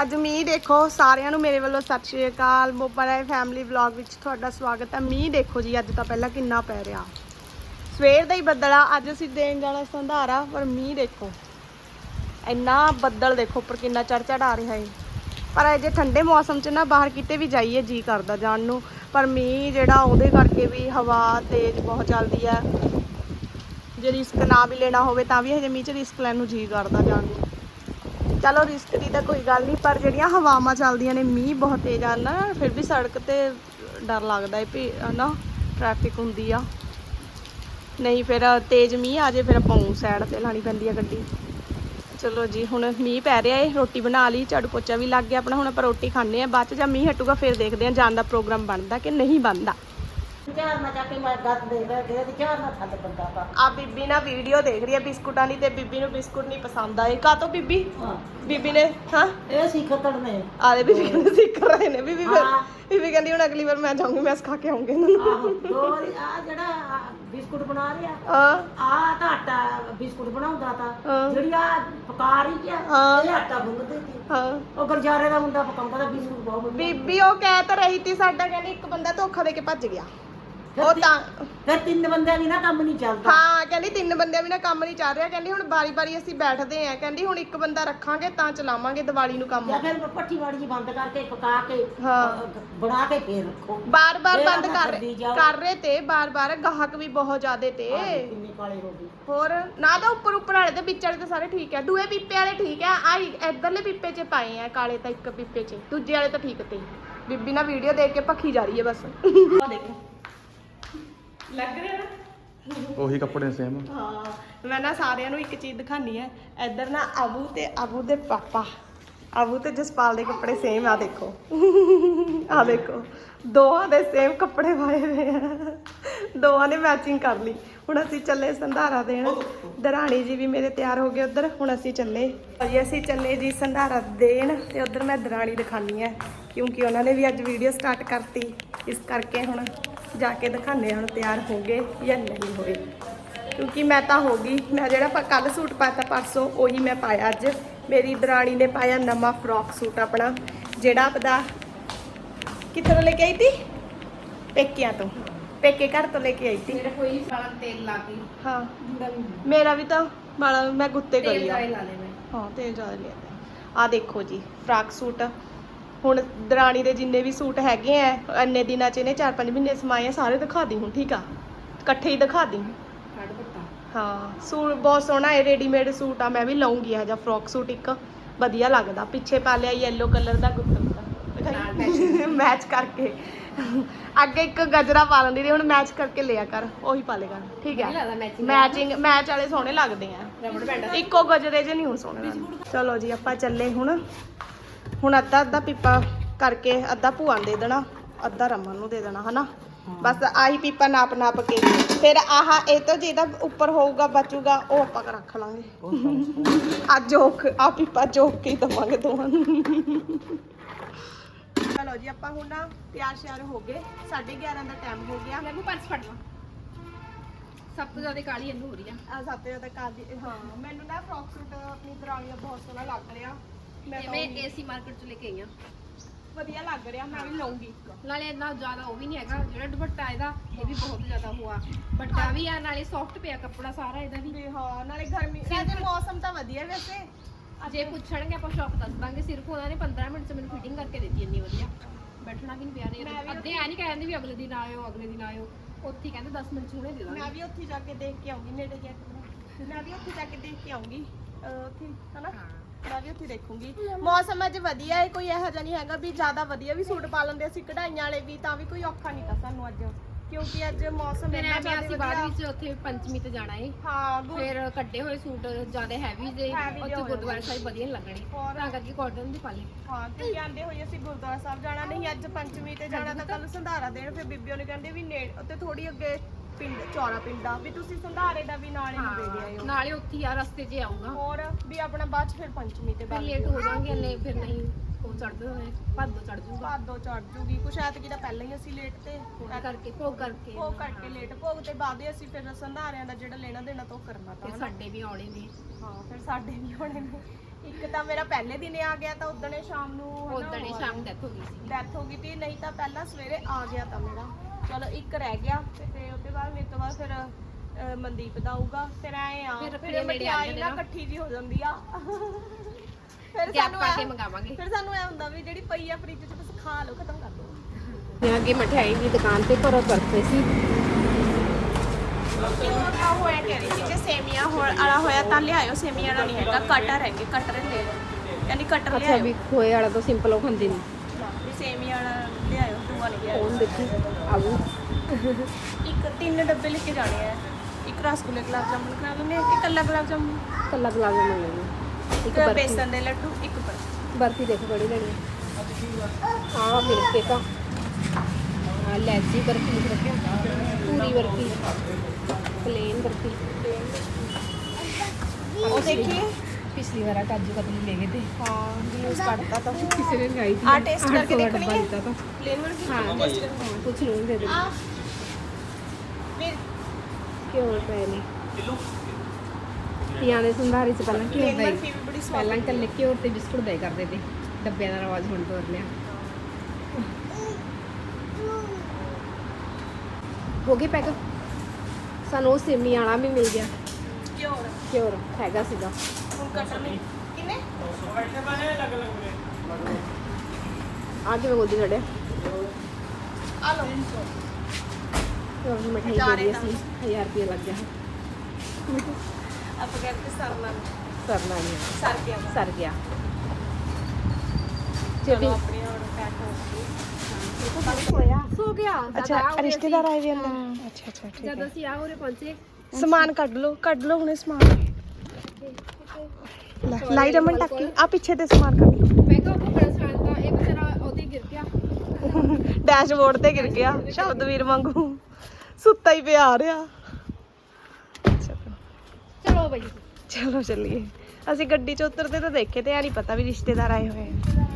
ਅੱਜ ਮੀਂਹ ਦੇਖੋ, ਸਾਰਿਆਂ ਨੂੰ ਮੇਰੇ ਵੱਲੋਂ ਸਤਿ ਸ਼੍ਰੀ ਅਕਾਲ। ਮੋਬਾਈਲ ਫੈਮਿਲੀ ਵਲੌਗ ਵਿੱਚ ਤੁਹਾਡਾ ਸਵਾਗਤ ਹੈ। ਮੀਂਹ ਦੇਖੋ ਜੀ, ਅੱਜ ਤਾਂ ਪਹਿਲਾਂ ਕਿੰਨਾ ਪੈ ਰਿਹਾ। ਸਵੇਰ ਦਾ ਹੀ ਬੱਦਲ ਆ ਅੱਜ ਅਸੀਂ ਦੇਣ ਜਾਣਾ ਸੰਧਾਰਾ, ਪਰ ਮੀਂਹ ਦੇਖੋ। ਇੰਨਾ ਬੱਦਲ ਦੇਖੋ, ਉੱਪਰ ਕਿੰਨਾ ਚੜ ਚੜ ਆ ਰਿਹਾ ਹੈ ਪਰ ਅਜੇ ਠੰਡੇ ਮੌਸਮ 'ਚ ਨਾ ਬਾਹਰ ਕਿਤੇ ਵੀ ਜਾਈਏ, ਜੀ ਕਰਦਾ ਜਾਣ ਨੂੰ। ਪਰ ਮੀਂਹ ਜਿਹੜਾ, ਉਹਦੇ ਕਰਕੇ ਵੀ ਹਵਾ ਤੇਜ਼ ਬਹੁਤ ਚੱਲਦੀ ਹੈ। ਜੇ ਰਿਸਕ ਨਾ ਵੀ ਲੈਣਾ ਹੋਵੇ, ਤਾਂ ਵੀ ਹਜੇ ਮੀਂਹ 'ਚ ਰਿਸਕ ਲੈਣ ਨੂੰ ਜੀ ਕਰਦਾ ਜਾਣ ਨੂੰ। ਚਲੋ ਰਿਸਕ ਦੀ ਤਾਂ ਕੋਈ ਗੱਲ ਨਹੀਂ, ਪਰ ਜਿਹੜੀਆਂ ਹਵਾਵਾਂ ਚੱਲਦੀਆਂ ਨੇ, ਮੀਂਹ ਬਹੁਤ ਤੇਜ਼ ਆ ਨਾ, ਫਿਰ ਵੀ ਸੜਕ ਤੇ ਡਰ ਲੱਗਦਾ ਹੈ ਵੀ ਨਾ ਟ੍ਰੈਫਿਕ ਹੁੰਦੀ ਆ। ਨਹੀਂ ਫਿਰ ਤੇਜ਼ ਮੀਂਹ ਆ ਜੇ, ਫਿਰ ਆਪਾਂ ਸਾਈਡ ਤੇ ਲਾਣੀ ਪੈਂਦੀ ਆ ਗੱਡੀ। ਚਲੋ ਜੀ, ਹੁਣ ਮੀਂਹ ਪੈ ਰਿਹਾ ਏ, ਰੋਟੀ ਬਣਾ ਲਈ, ਝਾੜੂ ਪੋਚਾ ਵੀ ਲੱਗ ਗਿਆ ਆਪਣਾ, ਹੁਣ ਆਪਾਂ ਰੋਟੀ ਖਾਣੇ ਆ, ਬਾਅਦ ਚ ਜਾਂ ਮੀਂਹ ਹਟੂਗਾ, ਫਿਰ ਦੇਖਦੇ ਆ, ਜਾਣ ਦਾ ਪ੍ਰੋਗਰਾਮ ਬਣਦਾ ਕਿ ਨਹੀਂ ਬਣਦਾ। ਚਾਰ ਨਾ ਜਾ ਕੇ ਮੈਂ ਗੱਤ ਦੇ ਦੇ ਦੇ ਤੇ ਚਾਰ ਨਾ ਥੱਲੇ ਬੰਦਾ ਪਾ ਆ ਬੀਬੀ ਨਾ ਵੀਡੀਓ ਦੇਖ ਰਹੀ ਹੈ ਬਿਸਕੁਟਾਂ ਦੀ ਤੇ ਬੀਬੀ ਨੂੰ ਬਿਸਕੁਟ ਨਹੀਂ ਪਸੰਦ ਆਏ। ਕਾ ਤੋਂ ਬੀਬੀ? ਹਾਂ। ਬੀਬੀ ਨੇ ਹਾਂ? ਇਹ ਸੀ ਖਤੜ ਨੇ। ਆਲੇ ਬੀਬੀ ਕਹਿੰਦੇ ਸਿੱਖ ਰਹੇ ਨੇ। ਬੀਬੀ ਫਿਰ ਹਾਂ। ਬੀਬੀ ਕਹਿੰਦੀ ਹੁਣ ਅਗਲੀ ਵਾਰ ਮੈਂ ਜਾਊਂਗੀ ਮੈਂ ਸਿਖਾ ਕੇ ਆਉਂਗੀ ਇਹਨਾਂ ਨੂੰ। ਆਹੋ ਦੋ ਆ ਜਿਹੜਾ ਆਹ ਬਿਸਕੁਟ ਬਣਾ ਰਿਹਾ ਹਾਂ। ਆ ਤਾਂ ਆਟਾ ਬਿਸਕੁਟ ਬਣਾਉਂਦਾ ਹਾਂ। ਤਾਂ ਜਿਹੜੀ ਆ ਪਕਾ ਰਹੀ ਕਿਆ ਹਾਂ। ਇਹ ਆਟਾ ਗੁੰਨਦੀ ਸੀ ਹਾਂ। ਉਹ ਗਰਜਾਰੇ ਦਾ ਮੁੰਡਾ ਪਕਾਉਂਦਾ ਤਾਂ ਬਿਸਕੁਟ ਬਹੁਤ ਵਧੀਆ। ਬੀਬੀ ਉਹ ਕਹਿ ਤਾਂ ਰਹੀ ਤੀ ਸਾਡਾ ਕਹਿੰਦੀ ਇੱਕ ਬੰਦਾ ਧੋਖਾ ਦੇ ਕੇ ਭੱਜ ਗਿਆ। ਉਹ ਤੀ- ਤਾਂ ਫਿਰ ਤਿੰਨ ਬੰਦਿਆਂ ਵੀ ਨਾ ਕੰਮ ਨਹੀਂ ਚੱਲਦਾ। ਹਾਂ ਕਹਿੰਦੀ ਤਿੰਨ ਬੰਦਿਆਂ ਵੀ ਨਾ ਕੰਮ ਨਹੀਂ ਚੱਲ ਰਿਹਾ। ਕਹਿੰਦੀ ਹੁਣ ਬਾਰੀ-ਬਾਰੀ ਅਸੀਂ ਬੈਠਦੇ ਆਂ ਕਹਿੰਦੀ ਹੁਣ ਇੱਕ ਬੰਦਾ ਰੱਖਾਂਗੇ ਤਾਂ ਚਲਾਵਾਂਗੇ ਦੀਵਾਲੀ ਨੂੰ ਕੰਮ। ਜਾਂ ਫਿਰ ਪੱਠੀ ਵਾੜੀ ਜੀ ਬੰਦ ਕਰਕੇ ਪਕਾ ਕੇ ਹਾਂ। ਅਹ, ਬਣਾ ਕੇ ਫੇਰ ਰੱਖੋ। ਬਾਰ-ਬਾਰ ਫੇਰ ਬੰਦ ਆਪਣਾ ਕਰ ਕਰਦੀ ਜਾਓ। ਕਰ ਰਹੇ ਤੇ ਬਾਰ-ਬਾਰ ਗਾਹਕ ਵੀ ਬਹੁਤ ਜ਼ਿਆਦੇ ਤੇ। ਕਿੰਨੀ ਕਾਲੀ ਹੋ ਗਈ ਹੋਰ ਨਾ ਤਾਂ ਉੱਪਰ ਉੱਪਰ ਵਾਲੇ ਤੇ ਵਿੱਚ ਵਾਲੇ ਤੇ ਸਾਰੇ ਠੀਕ ਆ। ਦੂਏ ਪੀਪੇ ਵਾਲੇ ਠੀਕ ਆ। ਆ ਇਧਰਲੇ ਪੀਪੇ 'ਚ ਪਾਏ ਆ ਕਾਲੇ ਤਾਂ ਇੱਕ ਪੀਪੇ 'ਚ। ਦੂਜੇ ਵਾਲੇ ਤਾਂ ਠੀਕ ਤੇ। ਬੀਬੀ ਨਾ ਵੀਡੀਓ ਦੇਖ ਕੇ ਭੱਖੀ ਜਾ ਰਹੀ ਹੈ ਬਸ। ਦੇਖੋ। ਲੱਗ ਰਿਹਾ ਨਾ? ਉਹੀ ਕੱਪੜੇ ਸੇਮ ਹਾਂ ਮੈਂ ਨਾ ਸਾਰਿਆਂ ਨੂੰ ਇੱਕ ਚੀਜ਼ ਦਿਖਾਣੀ ਹੈ। ਇੱਧਰ ਨਾ ਅਬੂ ਤੇ ਅਬੂ ਦੇ ਪਾਪਾ। ਅਬੂ ਤੇ ਜਸਪਾਲ ਦੇ ਕੱਪੜੇ ਸੇਮ ਆ ਦੇਖੋ। ਆ ਦੇਖੋ ਦੋਹਾਂ ਦੇ ਸੇਮ ਕੱਪੜੇ ਪਾਏ ਹੋਏ ਆ। ਦੋਹਾਂ ਨੇ ਮੈਚਿੰਗ ਕਰ ਲਈ। ਹੁਣ ਅਸੀਂ ਚੱਲੇ ਸੰਧਾਰਾ ਦੇਣ। ਦਰਾਣੀ ਜੀ ਵੀ ਮੇਰੇ ਤਿਆਰ ਹੋ ਗਏ ਉਧਰ। ਹੁਣ ਅਸੀਂ ਚੱਲੇ। ਜੀ ਅਸੀਂ ਚੱਲੇ ਜੀ ਸੰਧਾਰਾ ਦੇਣ ਤੇ ਉਧਰ ਮੈਂ ਦਰਾਣੀ ਦਿਖਾਣੀ ਹੈ। ਕਿਉਂਕਿ ਉਹਨਾਂ ਨੇ ਵੀ ਅੱਜ ਵੀਡੀਓ ਸਟਾਰਟ ਕਰਤੀ। ਇਸ ਕਰਕੇ ਹੁਣ ਜਾ ਕੇ ਦਿਖਾਣੇ ਹੁਣ ਤਿਆਰ ਹੋ ਗਏ ਜਾਂ ਨਹੀਂ ਹੋਏ। ਕਿਉਂਕਿ ਮੈਂ ਤਾਂ ਹੋ ਗਈ। ਮੈਂ ਜਿਹੜਾ ਕੱਲ ਸੂਟ ਪਾਇਆ ਤਾ ਪਰਸੋਂ ਉਹੀ ਮੈਂ ਪਾਇਆ ਅੱਜ। ਮੇਰੀ ਦਰਾਣੀ ਨੇ ਪਾਇਆ ਨਵਾਂ ਫਰੋਕ ਸੂਟ ਆਪਣਾ ਜਿਹੜਾ ਆਪਦਾ ਕਿੱਥੋਂ ਲੈ ਕੇ ਆਈ ਤੀ? ਪੇਕਿਆਂ ਤੋਂ। ਪੇਕੇ ਘਰ ਤੋਂ ਲੈ ਕੇ ਆਈ ਤੀ। ਮੇਰੇ ਕੋਈ ਸਾਰਾ ਤੇਲ ਲਾ ਕੇ। ਹਾਂ। ਮੇਰਾ ਵੀ ਤਾਂ ਵਾਲਾ ਮੈਂ ਗੁੱਤੇ ਕਰੀ ਹਾਂ ਤੇਲ ਜ਼ਿਆਦਾ ਲਿਆ ਆ ਦੇਖੋ ਜੀ ਫਰਾਕ ਸੂਟ। ਹੁਣ ਦਰਾਣੀ ਦੇ ਜਿੰਨੇ ਵੀ ਸੂਟ ਹੈਗੇ ਆ ਇੰਨੇ ਦਿਨਾਂ ਚ ਇਹਨੇ 4-5 ਮਹੀਨੇ ਸਮਾਏ ਆ ਸਾਰੇ ਦਿਖਾ ਦੀ ਹੁਣ ਠੀਕ ਆ? ਇਕੱਠੇ ਹੀ ਦਿਖਾ ਦੀ। ਕੱਢ ਪੱਤਾ ਹਾਂ ਸੂਟ ਬਹੁਤ ਸੋਹਣਾ ਹੈ ਰੈਡੀਮੇਡ ਸੂਟ ਆ ਮੈਂ ਵੀ ਲਵਾਂਗੀ ਇਹ ਜਿਹਾ ਫਰੋਕ ਸੂਟ ਇੱਕ। ਵਧੀਆ ਲੱਗਦਾ ਪਿੱਛੇ ਪਾ ਲਿਆ ਯੈਲੋ ਕਲਰ ਦਾ ਮੈਚ ਕਰਕੇ। ਅੱਗੇ ਇੱਕ ਗਜਰਾ ਪਾ ਲੈਂਦੀ ਰਹੀ ਹੁਣ ਮੈਚ ਕਰਕੇ ਲਿਆ ਕਰ ਉਹੀ ਪਾ ਲੇਗਾ। ਠੀਕ ਹੈ ਮੈਚਿੰਗ ਮੈਚ ਵਾਲੇ ਸੋਹਣੇ ਲੱਗਦੇ ਆ। ਇੱਕੋ ਗਜਰੇ ਜੇ ਨਹੀਂ ਹੁਣ ਸੋਹਣੇ ਚਲੋ ਜੀ ਆਪਾਂ ਚੱਲੇ ਹੁਣ। ਹੁਣ ਅੱਧਾ ਅੱਧਾ ਪੀਪਾ ਕਰਕੇ ਅੱਧਾ ਭੂਆ ਨੂੰ ਦੇ ਦੇਣਾ ਅੱਧਾ ਰਮਨ ਨੂੰ ਦੇ ਦੇਣਾ ਹਨਾ? ਬਸ ਆਹੀ ਪੀਪਾ ਨਾਪ ਨਾਪ ਕੇ। ਫਿਰ ਆਹ ਇਹ ਤੋਂ ਜਿਹਦਾ ਉੱਪਰ ਹੋਊਗਾ ਬਚੂਗਾ ਉਹ ਆਪਾਂ ਰੱਖ ਲਾਂਗੇ। ਆ ਜੋਕ ਆ ਪੀਪਾ ਜੋਕ ਕੇ ਹੀ ਦਵਾਂਗੇ ਦੋਵਾਂ ਨੂੰ। ਚਲੋ ਜੀ ਆਪਾਂ ਹੁਣ ਨਾ ਤਿਆਰ ਸ਼ਿਆਰ ਹੋ ਗਏ। 11:30 ਦਾ ਟਾਈਮ ਹੋ ਗਿਆ। ਮੈਨੂੰ ਪਰਸ ਫੜ ਲਾ ਸਭ ਤੋਂ ਜ਼ਿਆਦਾ ਕਾਲੀ ਇਹਨੂੰ ਹੋ ਰਹੀ ਆ। ਆ ਸੱਤ ਵਜੇ ਤੱਕ ਆ ਦੀ ਹਾਂ ਮੈਨੂੰ ਨਾ ਫਰੋਕ ਸੂਟ ਆਪਣੀ ਦਰਾਣੀ ਦਾ ਬਹੁਤ ਸੋਹਣਾ ਲੱਗ ਰਿਹਾ। ਮੈਂ ਤੇ ਤਾਂ ਮੈਂ ਉਹੀ- ਏਸੀ ਮਾਰਕੀਟ ਚ ਲੈ ਕੇ ਆਈ ਆ ਵਧੀਆ ਲੱਗ ਰਿਹਾ ਮੈਂ ਵੀ ਲਵਾਂਗੀ ਇੱਕ ਨਾਲੇ ਇੰਨਾ ਜ਼ਿਆਦਾ ਉਹ ਵੀ ਨਹੀਂ ਹੈਗਾ ਜਿਹੜਾ ਦੁਪੱਟਾ ਇਹਦਾ ਇਹ ਵੀ ਬਹੁਤ ਜ਼ਿਆਦਾ ਹੋਆ ਵੱਡਾ ਵੀ ਆ ਨਾਲੇ ਸੌਫਟ ਪਿਆ ਕੱਪੜਾ ਸਾਰਾ ਇਹਦਾ ਵੀ। ਵੀ ਹਾਂ ਨਾਲੇ ਗਰਮੀ ਵੈਸੇ ਮੌਸਮ ਤਾਂ ਵਧੀਆ ਵੈਸੇ। ਜੇ ਪੁੱਛਣਗੇ ਆਪਾਂ ਸ਼ੌਪ ਦੱਸ ਦਾਂਗੇ ਸਿਰਫ ਉਹਨਾਂ ਨੇ 15 ਮਿੰਟ ਚ ਮੈਨੂੰ ਫਿਟਿੰਗ ਕਰਕੇ ਦਿੱਤੀ ਇੰਨੀ ਵਧੀਆ। ਬੈਠਣਾ ਵੀ ਨਹੀਂ ਪਿਆ ਮੈਂ ਨਹੀਂ ਵੀ ਅੱਧੇ ਐ ਨਹੀਂ ਕਹਿੰਦੇ ਵੀ ਅਗਲੇ ਦਿਨ ਆਇਓ ਅਗਲੇ ਦਿਨ ਆਇਓ। ਉੱਥੇ ਹੀ ਕਹਿੰਦੇ 10 ਮਿੰਟ ਚ ਹੁਣੇ ਦੇ ਮੈਂ ਦਾਂਗੇ। ਵੀ ਉੱਥੇ ਜਾ ਕੇ ਦੇਖ ਕੇ ਆਉਂਗੀ ਨੇੜੇ ਜਾ ਕੇ ਮੈਂ ਵੀ ਉੱਥੇ ਜਾ ਕੇ ਦੇਖ ਕੇ ਆਉਂਗੀ। ਅਹ ਉੱਥੇ ਹਨਾ? ਹਾਂ। ਮੈਂ ਵੀ ਉੱਥੇ ਦੇਖੂੰਗੀ। ਮੌਸਮ ਅੱਜ ਵਧੀਆ ਹੈ ਕੋਈ ਇਹੋ ਜਿਹਾ ਨਹੀਂ ਹੈਗਾ ਵੀ ਜ਼ਿਆਦਾ ਵਧੀਆ ਵੀ ਸੂਟ ਪਾ ਲੈਂਦੇ ਅਸੀਂ ਕਢਾਈਆਂ ਵਾਲੇ ਵੀ ਤਾਂ ਵੀ ਕੋਈ ਔਖਾ ਨਹੀਂ ਤਾਂ ਸਾਨੂੰ ਅੱਜ ਕਿਉਂਕਿ ਅੱਜ ਮੌਸਮ ਫਿਰ ਇੰਨਾ ਐਵੇਂ ਜ਼ਿਆਦਾ ਅਸੀਂ ਬਾਅਦ ਵਧੀਆ। ਵਿੱਚ ਉੱਥੇ ਪੰਚਮੀ ਤੇ ਜਾਣਾ ਏ। ਹਾਂ ਫਿਰ ਕੱਢੇ ਹੋਏ ਸੂਟ ਜ਼ਿਆਦਾ ਹੈਵੀ ਜੇ Heavy ਜਿਹੇ ਉੱਥੇ ਹੋਏ। ਗੁਰਦੁਆਰਾ ਸਾਹਿਬ ਵਧੀਆ ਨੀ ਲੱਗਣੇ। ਹੋਰ। ਤਾਂ ਕਰਕੇ ਕਾਟਨ ਦੀ ਪਾ ਲਈ। ਹਾਂ ਤੇ ਜਾਂਦੇ ਹੋਏ ਅਸੀਂ ਗੁਰਦੁਆਰਾ ਸਾਹਿਬ ਜਾਣਾ ਨਹੀਂ ਅੱਜ ਪੰਚਮੀ ਤੇ ਜਾਣਾ ਤਾਂ ਕੱਲ ਸੰਧਾਰਾ ਦੇਣ ਫਿਰ ਬੀਬੀਓ ਨੇ ਕਹਿੰਦੇ ਵੀ ਨੇੜ ਉੱਤੇ ਥੋੜੀ ਅੱਗੇ ਪਿੰਡ ਚੌਰਾ ਪਿੰਡ ਆ ਵੀ ਤੁਸੀਂ ਸੰਧਾਰੇ ਦਾ ਵੀ ਨਾਲੇ ਨੂੰ ਦੇ ਦਿਆਇਓ। ਨਾਲੇ ਉੱਥੇ ਆ ਰਸਤੇ 'ਚ ਆਊਗਾ। ਹੋਰ ਵੀ ਆਪਣਾ ਬਾਅਦ ਚ ਫਿਰ ਪੰਚਮੀ ਤੇ ਫਿਰ ਬਾਅਦ ਲੇਟ ਹੋ ਜਾਾਂਗੇ ਨੇ ਫਿਰ ਨਹੀਂ ਉਹ ਚੜਦੇ ਹੋਏ ਭਾਦੋ ਚੜ ਜੂਗਾ ਭਾਦੋ ਚੜ ਜੂਗੀ ਕੁਛ ਐਤਕੀ ਤਾਂ ਪਹਿਲਾਂ ਹੀ ਅਸੀਂ ਲੇਟ ਤੇ ਭੋਗ ਕਰਕੇ ਭੋਗ ਕਰਕੇ। ਭੋਗ ਕਰਕੇ ਲੇਟ ਭੋਗ ਤੇ ਬਾਅਦ ਹੀ ਅਸੀਂ ਫਿਰ ਸੰਧਾਰਿਆਂ ਦਾ ਜਿਹੜਾ ਲੈਣਾ ਦੇਣਾ ਤੋਂ ਕਰਨਾ ਤਾਂ ਫਿਰ ਹਨਾ। ਸਾਡੇ ਵੀ ਆਉਣੇ ਨੇ। ਹਾਂ ਫਿਰ ਸਾਡੇ ਵੀ ਹੋਣੇ ਨੇ। ਇੱਕ ਤਾਂ ਮੇਰਾ ਪਹਿਲੇ ਦਿਨੇ ਆ ਗਿਆ ਤਾਂ ਉਦੋਂ ਸ਼ਾਮ ਨੂੰ ਉਦੋਂ ਸ਼ਾਮ ਡੈਥ ਹੋ ਗਈ ਸੀ। ਡੈਥ ਹੋ ਗਈ ਤੀ ਨਹੀਂ ਤਾਂ ਪਹਿਲਾਂ ਸਵੇਰੇ ਆ ਗਿਆ ਤਾਂ ਮੇਰਾ। ਚਲੋ ਇੱਕ ਰਹਿ ਗਿਆ ਤੇ ਉਹਦੇ ਬਾਅਦ ਮੇਰੇ ਤੋਂ ਬਾਅਦ ਫਿਰ ਮਨਦੀਪ ਦਾ ਆਊਗਾ। ਫਿਰ ਐ ਆ ਫਿਰ ਆਪਣੇ ਨੇੜੇ ਮਠਿਆਈ ਨਾ ਇਕੱਠੀ ਜੀ ਹੋ ਜਾਂਦੀ ਆ। ਫਿਰ ਸਾਨੂੰ ਪਾ ਕੇ ਮੰਗਾਵਾਂਗੇ। ਫਿਰ ਸਾਨੂੰ ਐ ਹੁੰਦਾ ਵੀ ਜਿਹੜੀ ਪਈ ਆ ਫਰਿੱਜ 'ਚ ਬਸ ਖਾ ਲਓ ਖਤਮ ਕਰ ਲਓ ਮੈਂ ਅੱਗੇ ਮਠਿਆਈ ਦੀ ਦੁਕਾਨ ਤੇ ਘਰੋਂ ਵਰਤੇ ਸੀ। ਕਿਉਂ ਹੋਇਆ ਕਹਿ ਰਹੀ ਸੀ ਜੇ ਸੇਮੀਆਂ ਹੋਰ ਵਾਲਾ ਹੋਇਆ ਤਾਂ ਲਿਆਇਓ ਸੇਮੀਆਂ ਵਾਲਾ ਨਹੀਂ ਹੈਗਾ ਕਟਰ ਹੈਗੇ ਕਟਰ ਲੈ ਲਓ ਕਹਿੰਦੀ ਕਟਰ ਅੱਛਾ ਲਿਆਇਓ ਵੀ ਖੋਏ ਵਾਲਾ ਤਾਂ ਸਿੰਪਲ ਉਹ ਖਾਂਦੇ ਨੇ। ਵੀ ਸੇਮੀਆਂ ਵਾਲਾ ਲਿਆਇਓ ਦੂਆ ਨਹੀਂ ਲਿਆਇਓ ਹੁਣ ਦੇਖੀ? ਆਗੂ ਇੱਕ ਤਿੰਨ ਡੱਬੇ ਲੈ ਕੇ ਜਾਣੇ ਆ। ਇੱਕ ਰਸਗੁੱਲੇ ਗੁਲਾਬ ਜਾਮੁਨ ਕਰਾ ਲੈਣੇ ਆ ਕਿ ਕੱਲਾ ਗੁਲਾਬ ਜਾਮੁਨ? ਕੱਲਾ ਗੁਲਾਬ ਜਾਮੁਨ ਲੈ ਲਈ ਇੱਕ ਇੱਕ ਬਰਫੀ। ਬੇਸਨ ਦੇ ਲੱਡੂ ਇੱਕ ਬਰਫੀ। ਬਰਫੀ ਦੇਖ ਬੜੀ ਲੈਣੀ ਆ। ਆਹ ਮਿਲਕ ਕੇਕ ਆ। ਲੈਸੀ ਬਰਫੀ ਲਿਖ ਰੱਖਿਆ ਪੂਰੀ ਬਰਫੀ ਪਲੇਨ ਬਰਫੀ। ਉਹ ਦੇਖੀਏ। ਪਿਛਲੀ ਵਾਰ ਕਾਜੂ ਕਤਲੀ ਲੈ ਗਏ ਤੇ। ਹਾਂ ਜੂਸ ਕੱਢਤਾ ਤਾਂ। ਕਿਸੇ ਨੇ ਲਗਾਈ ਸੀ। ਆ ਟੇਸਟ ਕਰਕੇ ਦੇਖਣੀ ਹੈ। ਪਲੇਨ ਬਰਫੀ? ਹਾਂ ਕੁਝ ਲੂਣ ਦੇ ਦੇ ਫਿਰ ਕਿਉਂ ਪਏ ਨੇ? ਕਿਲੋ? ਦੇ ਸੰਧਾਰੇ ਚ ਪਹਿਲਾਂ ਕਿਉਂ ਪਏ। ਪਹਿਲਾਂ ਕੱਲੇ ਘਿਓ ਤੇ ਬਿਸਕੁਟ ਦੇ ਕਰਦੇ ਤੇ। ਡੱਬਿਆਂ ਦਾ ਆਵਾਜ਼ ਹੁਣ ਤੋਰ ਲਿਆ। ਹੋ ਗਈ ਪੈਕ? ਸਾਨੂੰ ਉਹ ਸੇਮੀ ਵਾਲਾ ਵੀ ਮਿਲ ਗਿਆ। ਕਿਉਂ? ਘਿਓ ਹੈਗਾ ਸੀਗਾ। ਹੁਣ ਕਟਰ ਨਹੀਂ ਕਿੰਨੇ? ਆ ਕਿਵੇਂ ਗੋਦੀ ਛੜਿਆ ਆ ਲਓ। ਹੋਰ ਵੀ ਮਠਾਈ ਹਜ਼ਾਰ ਦੇ ਰਹੀ। ਸੀ 1000 ਰੁਪਏ ਲੱਗ ਗਿਆ। ਆਪਾਂ ਕਹਿੰਦੇ ਸਰਨਾ ਸਰਨਾ ਨਹੀਂ ਸਰ ਗਿਆ। ਸਰ ਗਿਆ। ਚਲੋ ਆਪਣੀ ਹੁਣ ਪੈਕ ਹੋ ਗਈ। ਸੋ ਗਿਆ ਅੱਛਾ ਰਿਸ਼ਤੇਦਾਰ ਆਏ ਵੀ ਅੰਦਰ ਅੱਛਾ ਅੱਛਾ ਠੀਕ ਜਦ ਅਸੀਂ ਆ ਉਰੇ ਪਹੁੰਚੇ ਸਮਾਨ ਕੱਢ ਲਓ ਕੱਢ ਲਓ ਹੁਣੇ ਸਮਾਨ ਲੈ, ਲਾਈ ਰਮਨ ਟੱਕੀ ਆ ਪਿੱਛੇ ਤੇ ਸਮਾਨ ਕੱਢ ਲਓ ਮੈਂ ਕਿਹਾ ਉਹ ਬੜਾ ਸ਼ਾਂਤ ਇਹ ਬੇਚਾਰਾ ਉਹਦੇ ਗਿਰ ਗਿਆ ਡੈਸ਼ਬੋਰਡ ਤੇ ਗਿਰ ਗਿਆ ਸ਼ਬਦਵੀਰ ਵਾਂਗੂ ਸੁੱਤਾ ਹੀ ਪਿਆ ਆ ਰਿਹਾ ਚਲੋ ਚਲੋ ਬਈ ਚਲੋ ਚੱਲੀਏ ਅਸੀਂ ਗੱਡੀ 'ਚ ਉਤਰਦੇ ਤਾਂ ਦੇਖੇ ਤੇ ਆ ਨਹੀਂ ਪਤਾ ਵੀ ਰਿਸ਼ਤੇਦਾਰ ਆਏ ਹੋਏ ਆ।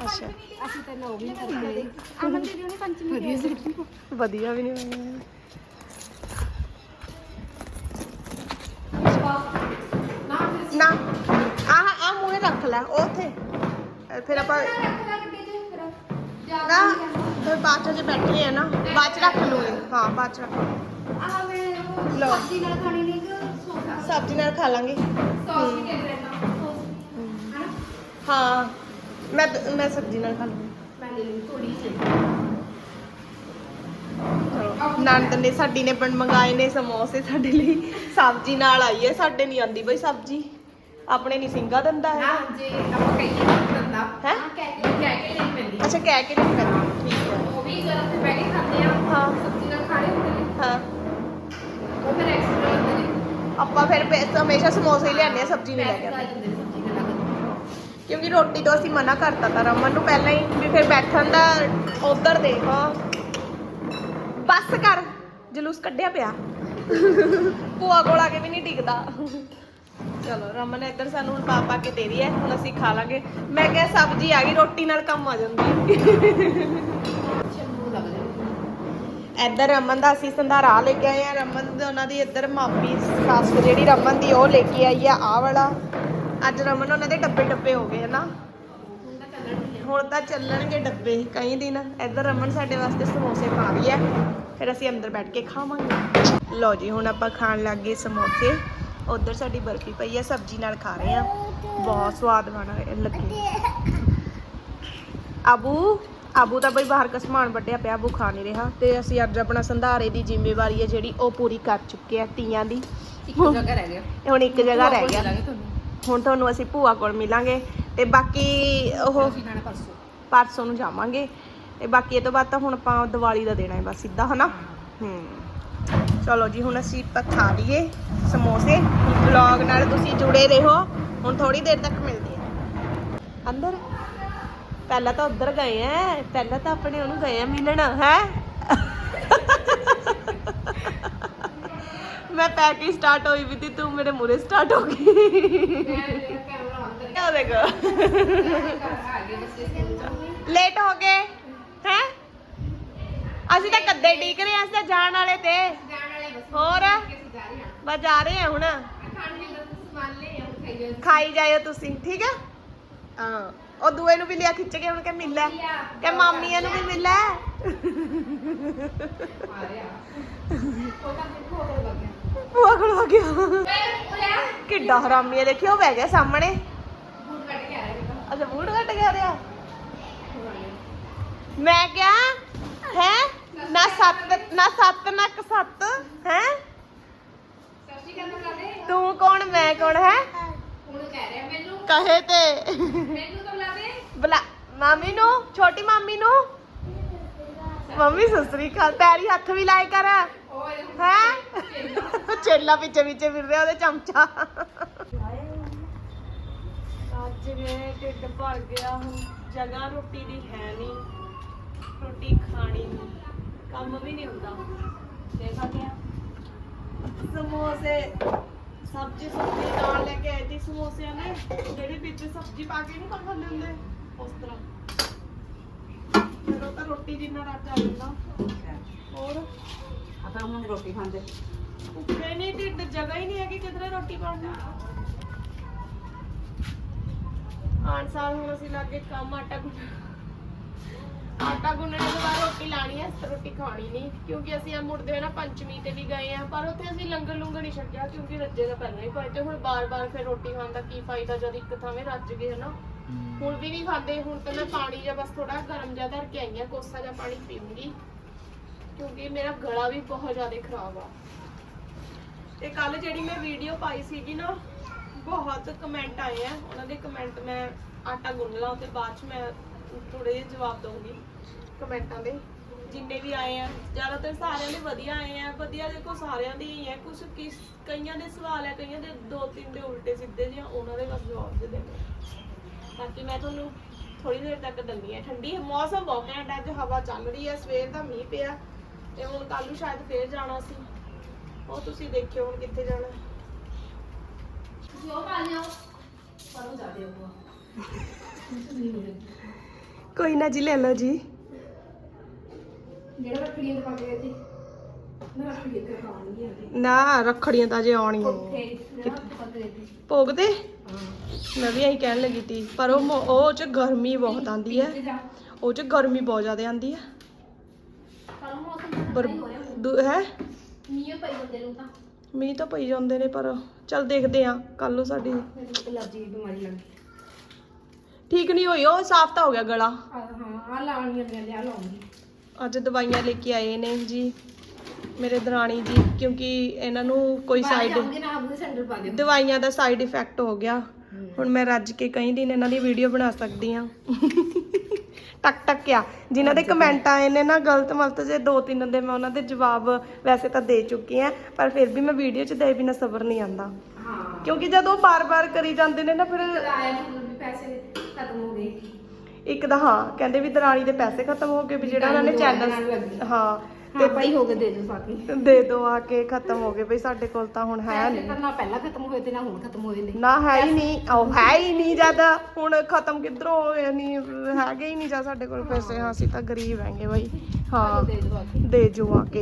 ਅੱਛਾ। ਅਸੀਂ ਤਾਂ ਨੌ ਵੀ ਕਰਦੇ ਅਮਨ ਦੀਦੀ ਨੇ ਪੰਚਮੀ ਵਧੀਆ ਸੀ। ਵਧੀਆ ਵੀ ਨਹੀਂ ਹੋਏ ਨਾ ਆਹ ਆ ਮੂਹਰੇ ਰੱਖ ਲੈ ਉਹ ਉੱਥੇ। ਅਹ ਫਿਰ ਆਪਾਂ ਨਾ ਫਿਰ। ਬਾਅਦ ਚ ਜੇ ਬੈਠੇ ਆ ਨਾ ਬਾਅਦ ਚ ਰੱਖ ਲੂਗੇ ਹਾਂ ਬਾਅਦ ਚ ਰੱਖ ਲਓ। ਲਓ। ਸਬਜ਼ੀ ਨਾਲ ਖਾਣੀ ਨਹੀਂ ਕਿ ਸੋਸ ਸਬਜ਼ੀ ਨਾਲ ਖਾ ਲਾਂਗੇ। ਸੌਸ ਵੀ ਕਹਿੰਦੇ ਰਹਿਣਾ ਹਾਂ। ਮੈਂ ਮੈਂ ਸਬਜ਼ੀ ਨਾਲ ਖਾ ਮੈਂ ਲੈ ਲਈ ਥੋੜੀ ਜਿਹੀ। ਚਲੋ ਨੰਦ ਨੇ ਸਾਡੀ ਨੇ ਬਣ ਮੰਗਾਏ ਨੇ ਸਮੋਸੇ ਸਾਡੇ ਲਈ। ਸਬਜ਼ੀ ਨਾਲ ਆਈ ਹੈ ਸਾਡੇ ਨਹੀਂ ਆਂਦੀ ਬਈ ਸਬਜ਼ੀ। ਆਪਣੇ ਨਹੀਂ ਸਿੰਗਾ ਦਿੰਦਾ ਹੈ ਨਾ ਜੇ ਆਪਾਂ ਕਹੀਏ ਦੰਦਾ। ਹੈਂ? ਕਹਿ ਕੇ ਕਹਿ ਕੇ ਨਹੀਂ ਪੈਂਦੀ ਅੱਛਾ ਕਹਿ ਕੇ ਨਹੀਂ ਪੈਂਦਾ ਠੀਕ ਹੈ। ਉਹ ਵੀ ਜਦ ਤੇ ਬੈਠ ਕੇ ਖਾਂਦੇ ਆ। ਹਾਂ। ਸਬਜ਼ੀ ਨਾਲ ਖਾਣੇ ਹੁੰਦੇ ਨੇ। ਹਾਂ। ਉਹ ਫਿਰ ਐਕਸਟਰਾ ਹੁੰਦੇ ਨੇ। ਆਪਾਂ ਫਿਰ ਪੈ- ਹਮੇਸ਼ਾ ਸਮੋਸੇ ਹੀ ਲਿਆਉਂਦੇ ਆ ਸਬਜ਼ੀ ਨਹੀਂ ਲੈ ਕੇ ਪੈਸੇ ਆ ਆਉਂਦੇ। ਜਾਂਦੇ ਨੇ। ਸਬਜ਼ੀ ਦੇ ਲੱਗਦੇ ਕਿਉਂਕਿ ਰੋਟੀ ਤੋਂ ਅਸੀਂ ਮਨਾ ਕਰਤਾ ਤਾਂ ਰਮਨ ਨੂੰ ਪਹਿਲਾਂ ਹੀ ਵੀ ਫਿਰ ਬੈਠਣ ਦਾ ਉਧਰ ਦੇਖ। ਹਾਂ। ਬੱਸ ਕਰ ਜਲੂਸ ਕੱਢਿਆ ਪਿਆ। ਭੂਆ ਕੋਲ ਆ ਕੇ ਵੀ ਨਹੀਂ ਟਿਕਦਾ ਚਲੋ ਰਮਨ ਇੱਧਰ ਸਾਨੂੰ ਹੁਣ ਪਾ ਪਾ ਕੇ ਦੇ ਰਹੀ ਹੈ ਹੁਣ ਅਸੀਂ ਖਾ ਲਾਂਗੇ। ਮੈਂ ਕਿਹਾ ਸਬਜ਼ੀ ਆ ਗਈ ਰੋਟੀ ਨਾਲ ਕੰਮ ਆ ਜਾਂਦੀ ਇੱਧਰ ਰਮਨ ਦਾ ਅਸੀਂ ਸੰਧਾਰਾ ਲੈ ਕੇ ਆਏ ਆ ਰਮਨ ਦੇ ਉਹਨਾਂ ਦੀ ਇੱਧਰ ਮਾਪੀ ਸੱਸ ਜਿਹੜੀ ਰਮਨ ਦੀ ਉਹ ਲੈ ਕੇ ਆਈ ਆ ਆਹ ਵਾਲਾ। ਅੱਜ ਰਮਨ ਉਹਨਾਂ ਦੇ ਡੱਬੇ ਡੱਬੇ ਹੋ ਗਏ ਹਨਾ? ਹੁਣ ਤਾਂ ਚੱਲਣਗੇ ਡੱਬੇ ਕਈ ਦਿਨ। ਇੱਧਰ ਰਮਨ ਸਾਡੇ ਵਾਸਤੇ ਸਮੋਸੇ ਪਾ ਰਹੀ ਹੈ। ਫਿਰ ਅਸੀਂ ਅੰਦਰ ਬੈਠ ਕੇ ਖਾਵਾਂਗੇ। ਲਓ ਜੀ ਹੁਣ ਆਪਾਂ ਖਾਣ ਲੱਗ ਗਏ ਸਮੋਸੇ। ਉਧਰ ਸਾਡੀ ਬਰਫੀ ਪਈ ਹੈ ਸਬਜ਼ੀ ਨਾਲ ਖਾ ਰਹੇ ਆ ਬਹੁਤ ਸਵਾਦ ਬਣਾ ਲੱਗੇ। ਆਬੂ ਆਬੂ ਤਾਂ ਬਈ ਬਾਹਰ ਕਾ ਸਮਾਨ ਵੱਡਿਆ ਪਿਆ ਆਬੂ ਖਾ ਨਹੀਂ ਰਿਹਾ। ਤੇ ਅਸੀਂ ਅੱਜ ਆਪਣਾ ਸੰਧਾਰੇ ਦੀ ਜ਼ਿੰਮੇਵਾਰੀ ਹੈ ਜਿਹੜੀ ਉਹ ਪੂਰੀ ਕਰ ਚੁੱਕੇ ਆ ਤੀਆਂ ਦੀ। ਇੱਕ ਜਗ੍ਹਾ ਰਹਿ ਗਿਆ। ਹੁਣ ਇੱਕ ਜਗ੍ਹਾ ਰਹਿ ਗਿਆ। ਹੁਣ ਤੁਹਾਨੂੰ ਅਸੀਂ ਭੂਆ ਕੋਲ ਮਿਲਾਂਗੇ ਤੇ ਬਾਕੀ ਉਹ ਅਸੀਂ ਜਾਣਾ ਪਰਸੋਂ। ਪਰਸੋਂ ਨੂੰ ਜਾਵਾਂਗੇ। ਤੇ ਬਾਕੀ ਇਹ ਤੋਂ ਬਾਅਦ ਤਾਂ ਹੁਣ ਆਪਾਂ ਦੀਵਾਲੀ ਦਾ ਦੇਣਾ ਹੈ ਬਸ ਸਿੱਧਾ ਹਨਾ? ਹੂੰ। ਚਲੋ ਜੀ ਹੁਣ ਅਸੀਂ ਆਪਾਂ ਖਾ ਲਈਏ ਸਮੋਸੇ। ਵਲੌਗ ਨਾਲ ਤੁਸੀਂ ਜੁੜੇ ਰਹੋ। ਹੁਣ ਥੋੜੀ ਦੇਰ ਤੱਕ ਮਿਲਦੇ ਆ ਅੰਦਰ। ਪਹਿਲਾਂ ਤਾਂ ਉੱਧਰ ਗਏ ਆ ਪਹਿਲਾਂ ਤਾਂ ਆਪਣੇ ਉਹਨੂੰ ਗਏ ਆ ਮਿਲਣ ਹੈ? ਮੈਂ ਪੈਕਿੰਗ ਸਟਾਰਟ ਹੋਈ ਵੀ ਤੀ, ਤੂੰ ਮੇਰੇ ਮੂਰੇ ਸਟਾਰਟ ਹੋ ਗਈ। ਕੈਮਰਾ ਆਨ ਲੇਟ ਹੋ ਗਏ। ਹੈ? ਅਸੀਂ ਤਾਂ ਕੱਦੇ ਡੀਕ ਰਹੇ ਹਾਂ, ਅਸੀਂ ਤਾਂ ਜਾਣ ਵਾਲੇ ਤੇ। ਹੋਰ? ਬਸ ਜਾ ਰਹੇ ਹਾਂ ਹੁਣ। ਖਾਈ ਜਾਇਓ ਤੁਸੀਂ, ਠੀਕ ਹੈ ਹਾਂ। ਉਹ ਦੂਏ ਨੂੰ ਵੀ ਲਿਆ, ਖਿੱਚ ਕੇ ਹੁਣ ਕਿ ਮਿਲ ਕਿ ਮਾਮੀਆਂ ਨੂੰ ਵੀ ਮਿਲ ਲੈ ਭੂਆ ਕੋਲ ਆ ਗਿਆ। ਕਿੱਡਾ ਹਰਾਮੀ ਹੈ ਦੇਖਿਓ ਬਹਿ ਗਿਆ ਸਾਹਮਣੇ। ਅੱਛਾ, ਬੂਟ ਕੱਟ ਗਿਆ ਰਿਆ ਮੈਂ ਕਿਹਾ, ਹੈ? ਨਾ ਸੱਤ ਨਾ ਸੱਤ, ਨਾ ਕ ਸੱਤ, ਹੈ? ਤੂੰ ਕੌਣ, ਮੈਂ ਕੌਣ, ਹੈ? ਕਹੇ ਤੇ। ਬੁਲਾ, ਮਾਮੀ ਨੂੰ, ਛੋਟੀ ਮਾਮੀ ਨੂੰ। ਮੰਮੀ ਸਸਰੀ ਕਾਲ ਪੈਰੀ ਹੱਥ ਵੀ ਲਾਏ ਕਰ। ਹੈ? ਚੇਲਾ ਪਿੱਛੇ ਪਿੱਛੇ ਫਿਰ ਰਿਹਾ ਉਹਦੇ ਚਮਚਾ। ਅੱਜ ਮੈਂ ਢਿੱਡ ਭਰ ਗਿਆ ਹੁਣ, ਜਗ੍ਹਾ ਰੋਟੀ ਦੀ ਹੈ ਨਹੀਂ, ਰੋਟੀ ਖਾਣੀ ਨਹੀਂ, ਕੰਮ ਵੀ ਨਹੀਂ ਹੁੰਦਾ। ਦੇਖਾ ਗਿਆ ਸਮੋਸੇ, ਸਬਜ਼ੀ ਸਬਜ਼ੀ ਨਾਲ ਲੈ ਕੇ ਆਈ ਸੀ ਸਮੋਸਿਆਂ ਨੇ, ਜਿਹੜੇ ਵਿੱਚ ਸਬਜ਼ੀ ਪਾ ਕੇ ਨਹੀਂ ਪਾ ਖਾਂਦੇ ਹੁੰਦੇ ਉਸ ਤਰ੍ਹਾਂ। ਫਿਰ ਉਹ ਤਾਂ ਰੋਟੀ ਜਿੰਨਾ ਰੱਜ ਆ ਜਾਂਦਾ ਹੋਰ ਆਪਾਂ ਹੁਣ ਰੋਟੀ ਖਾਂਦੇ। ਭੁੱਖੇ ਨਹੀਂ ਢਿੱਡ ਜਗ੍ਹਾ ਹੀ ਨਹੀਂ ਹੈਗੀ ਕਿਧਰੇ ਰੋਟੀ ਪਾਉਣ ਦੀ ਆਣ ਸਾਲ ਹੁਣ ਅਸੀਂ ਲੱਗੇ ਕੰਮ ਆਟਾ ਗੁੰਨ ਆਟਾ ਗੁੰਨਣੇ ਤੋਂ ਬਾਅਦ ਰੋਟੀ ਲਾਣੀ ਹੈ ਰੋਟੀ ਖਾਣੀ ਨਹੀਂ ਕਿਉਂਕਿ ਅਸੀਂ ਆ ਮੁੜਦੇ ਹੋਏ ਨਾ ਪੰਚਮੀ ਤੇ ਵੀ ਗਏ ਆ ਪਰ ਉੱਥੇ ਅਸੀਂ ਲੰਗਰ ਲੁੰਗਰ ਨਹੀਂ ਛੱਡਿਆ ਕਿਉਂਕਿ ਰੱਜੇ ਦਾ ਪਹਿਲਾਂ ਹੀ ਪਏ ਤੇ ਹੁਣ ਬਾਰ-ਬਾਰ ਫਿਰ ਰੋਟੀ ਖਾਣ ਦਾ ਕੀ ਫਾਇਦਾ ਜਦ ਇੱਕ ਥਾਵੇਂ ਰੱਜ ਗਏ ਹਨਾ। ਹੁਣ ਵੀ ਨਹੀਂ ਖਾਂਦੇ ਹੁਣ ਤਾਂ ਮੈਂ ਪਾਣੀ ਜਾਂ ਬਸ ਥੋੜਾ ਗਰਮ ਜਿਹਾ ਧਰ ਕੇ ਆਈ ਆ ਕੋਸਾ ਜਿਹਾ ਪਾਣੀ ਪੀਉਂਗੀ ਕਿਉਂਕਿ ਮੇਰਾ ਗਲਾ ਵੀ ਬਹੁਤ ਜ਼ਿਆਦਾ ਖਰਾਬ ਆ। ਤੇ ਕੱਲ ਜਿਹੜੀ ਮੈਂ ਵੀਡੀਓ ਪਾਈ ਸੀਗੀ ਨਾ ਬਹੁਤ ਕਮੈਂਟ ਆਏ ਆ। ਉਹਨਾਂ ਦੇ ਕਮੈਂਟ ਮੈਂ ਆਟਾ ਗੁੰਨ ਲਾਂ ਤੇ ਬਾਅਦ ਚ ਮੈਂ ਥੋੜੇ ਜਿਹੇ ਜਵਾਬ ਦਊਂਗੀ ਕਮੈਂਟਾਂ ਦੇ। ਜਿੰਨੇ ਵੀ ਆਏ ਆ ਜ਼ਿਆਦਾਤਰ ਸਾਰਿਆਂ ਦੇ ਵਧੀਆ ਆਏ ਆ। ਵਧੀਆ ਦੇਖੋ ਸਾਰਿਆਂ ਦੇ ਹੀ ਹੈ ਕੁਝ ਕਿਸ ਕਈਆਂ ਦੇ ਸਵਾਲ ਹੈ ਕਈਆਂ ਦੇ ਦੋ ਤਿੰਨ ਦੇ ਉਲਟੇ ਸਿੱਧੇ ਜਿਹੇ ਆ, ਉਹਨਾਂ ਦੇ ਬਸ ਜਵਾਬ ਦੇ ਦੇਣੇ ਬਾਕੀ ਮੈਂ ਤੁਹਾਨੂੰ ਥੋੜੀ ਦੇਰ ਤੱਕ ਦੰਨੀ ਆ। ਠੰਡੀ ਮੌਸਮ ਬਹੁਤ ਘੈਂਟ ਹੈ ਅੱਜ ਹਵਾ ਚੱਲ ਰਹੀ ਹੈ ਸਵੇਰ ਦਾ ਮੀਂਹ ਪਿਆ। ਤੇ ਹੁਣ ਕੱਲ ਨੂੰ ਸ਼ਾਇਦ ਫੇਰ ਜਾਣਾ ਸੀ। ਉਹ ਤੁਸੀਂ ਦੇਖਿਓ ਹੁਣ ਕਿੱਥੇ ਜਾਣਾ। ਕੋਈ ਨਾ ਜੀ ਲੈ ਲਓ ਜੀ। ਜਿਹੜਾ ਰੱਖੜੀਆਂ ਤੇ ਪਾ ਕੇ ਗਏ ਸੀ ਨਾ ਰੱਖੜੀਆਂ ਤੇ ਖਾਣਗੀਆਂ ਨਾ ਰੱਖੜੀਆਂ ਤਾਂ ਜੇ ਆਉਣੀਆਂ। ਭੋਗ ਤੇ ਮੈਂ ਵੀ ਇਹੀ ਕਹਿਣ ਲੱਗੀ ਤੀ ਪਰ ਉਹ ਮੋ- ਉਹ ਚ ਗਰਮੀ ਬਹੁਤ ਆਂਦੀ ਹੈ। ਉਹ ਚ ਗਰਮੀ ਬਹੁਤ ਜ਼ਿਆਦਾ ਆਂਦੀ ਹੈ। ਮੌਸਮ ਪਰ ਹੈ? ਮੀਂਹ ਪਈ ਬੰਦੇ ਨੂੰ ਤਾਂ। ਮੀਂਹ ਤਾਂ ਪਈ ਜਾਂਦੇ ਨੇ ਪਰ ਚੱਲ ਦੇਖਦੇ ਆ ਕੱਲ ਨੂੰ ਸਾਡੀ ਮੈਨੂੰ ਅਲਰਜੀ ਦੀ ਬਿਮਾਰੀ ਲੱਗ ਗਈ। ਠੀਕ ਨਹੀਂ ਹੋਈ ਉਹ ਸਾਫ਼ ਤਾਂ ਹੋ ਗਿਆ ਗਲਾ। ਆ ਹਾਂ ਆ ਲਾਉਣੀਆਂ ਦੀਆਂ ਲਿਆ ਲਾਉਂਗੀ। ਅੱਜ ਦਵਾਈਆਂ ਲੈ ਕੇ ਆਏ ਨੇ ਜੀ ਮੇਰੇ ਦਰਾਣੀ ਜੀ ਕਿਉਂਕਿ ਇਹਨਾਂ ਨੂੰ ਕੋਈ ਸਾਈਡ ਸੈਂਟਰ ਪਾ ਦਿਓ। ਦਵਾਈਆਂ ਦਾ ਸਾਈਡ ਇਫੈਕਟ ਹੋ ਗਿਆ। ਹੁਣ ਮੈਂ ਰੱਜ ਕੇ ਕਈ ਦਿਨ ਇਹਨਾਂ ਦੀ ਵੀਡੀਓ ਬਣਾ ਸਕਦੀ ਆ ਟਕ ਟਕ ਆ ਜਿਨ੍ਹਾਂ ਦੇ ਕਮੈਂਟ ਆਏ ਨੇ ਨਾ ਗਲਤ ਮਲਤ ਜੇ ਦੋ ਤਿੰਨ ਦੇ ਮੈਂ ਉਹਨਾਂ ਦੇ ਜਵਾਬ ਵੈਸੇ ਤਾਂ ਦੇ ਚੁੱਕੀ ਆ ਪਰ ਫਿਰ ਵੀ ਮੈਂ ਵੀਡੀਓ 'ਚ ਦੇ ਬਿਨਾ ਸਬਰ ਨਹੀਂ ਆਂਦਾ ਹਾਂ। ਕਿਉਂਕਿ ਜਦੋਂ ਬਾਰ-ਬਾਰ ਕਰੀ ਜਾਂਦੇ ਨੇ ਨਾ ਫਿਰ ਆਇਆ ਵੀ ਪੈਸੇ ਖਤਮ ਹੋ ਗਏ। ਇੱਕ ਤਾਂ ਹਾਂ ਕਹਿੰਦੇ ਵੀ ਦਰਾਣੀ ਦੇ ਪੈਸੇ ਖਤਮ ਹੋ ਗਏ ਵੀ ਜਿਹੜਾ ਉਹਨਾਂ ਨੇ ਚੈਨਲ ਹਾਂ ਤੇ ਭਾਈ ਹੋ ਗਏ ਦੇ ਦਿਓ ਦੇ ਦੋ ਆ ਕੇ ਖਤਮ ਹੋ ਗਏ। ਬਈ ਸਾਡੇ ਕੋਲ ਤਾਂ ਹੁਣ ਹੈ ਨਹੀਂ। ਤਾਂ ਨਾ ਪਹਿਲਾਂ ਖਤਮ ਹੋਏ ਤੇ ਨਾ ਹੁਣ ਖਤਮ ਹੋਏ ਨੇ। ਨਾ ਹੈ ਹੀ ਨਹੀਂ ਉਹ ਹੈ ਹੀ ਨਹੀਂ ਜ਼ਿਆਦਾ। ਹੁਣ ਖਤਮ ਕਿੱਧਰੋਂ ਹੋਏ ਨਹੀਂ ਹੈਗੇ ਹੀ ਨਹੀਂ ਜਾ ਸਾਡੇ ਕੋਲ ਪੈਸੇ। ਹਾਂ ਅਸੀਂ ਤਾਂ ਗਰੀਬ ਹੈਗੇ ਬਈ। ਹਾਂ ਦੇ ਜੋ ਆ ਕੇ।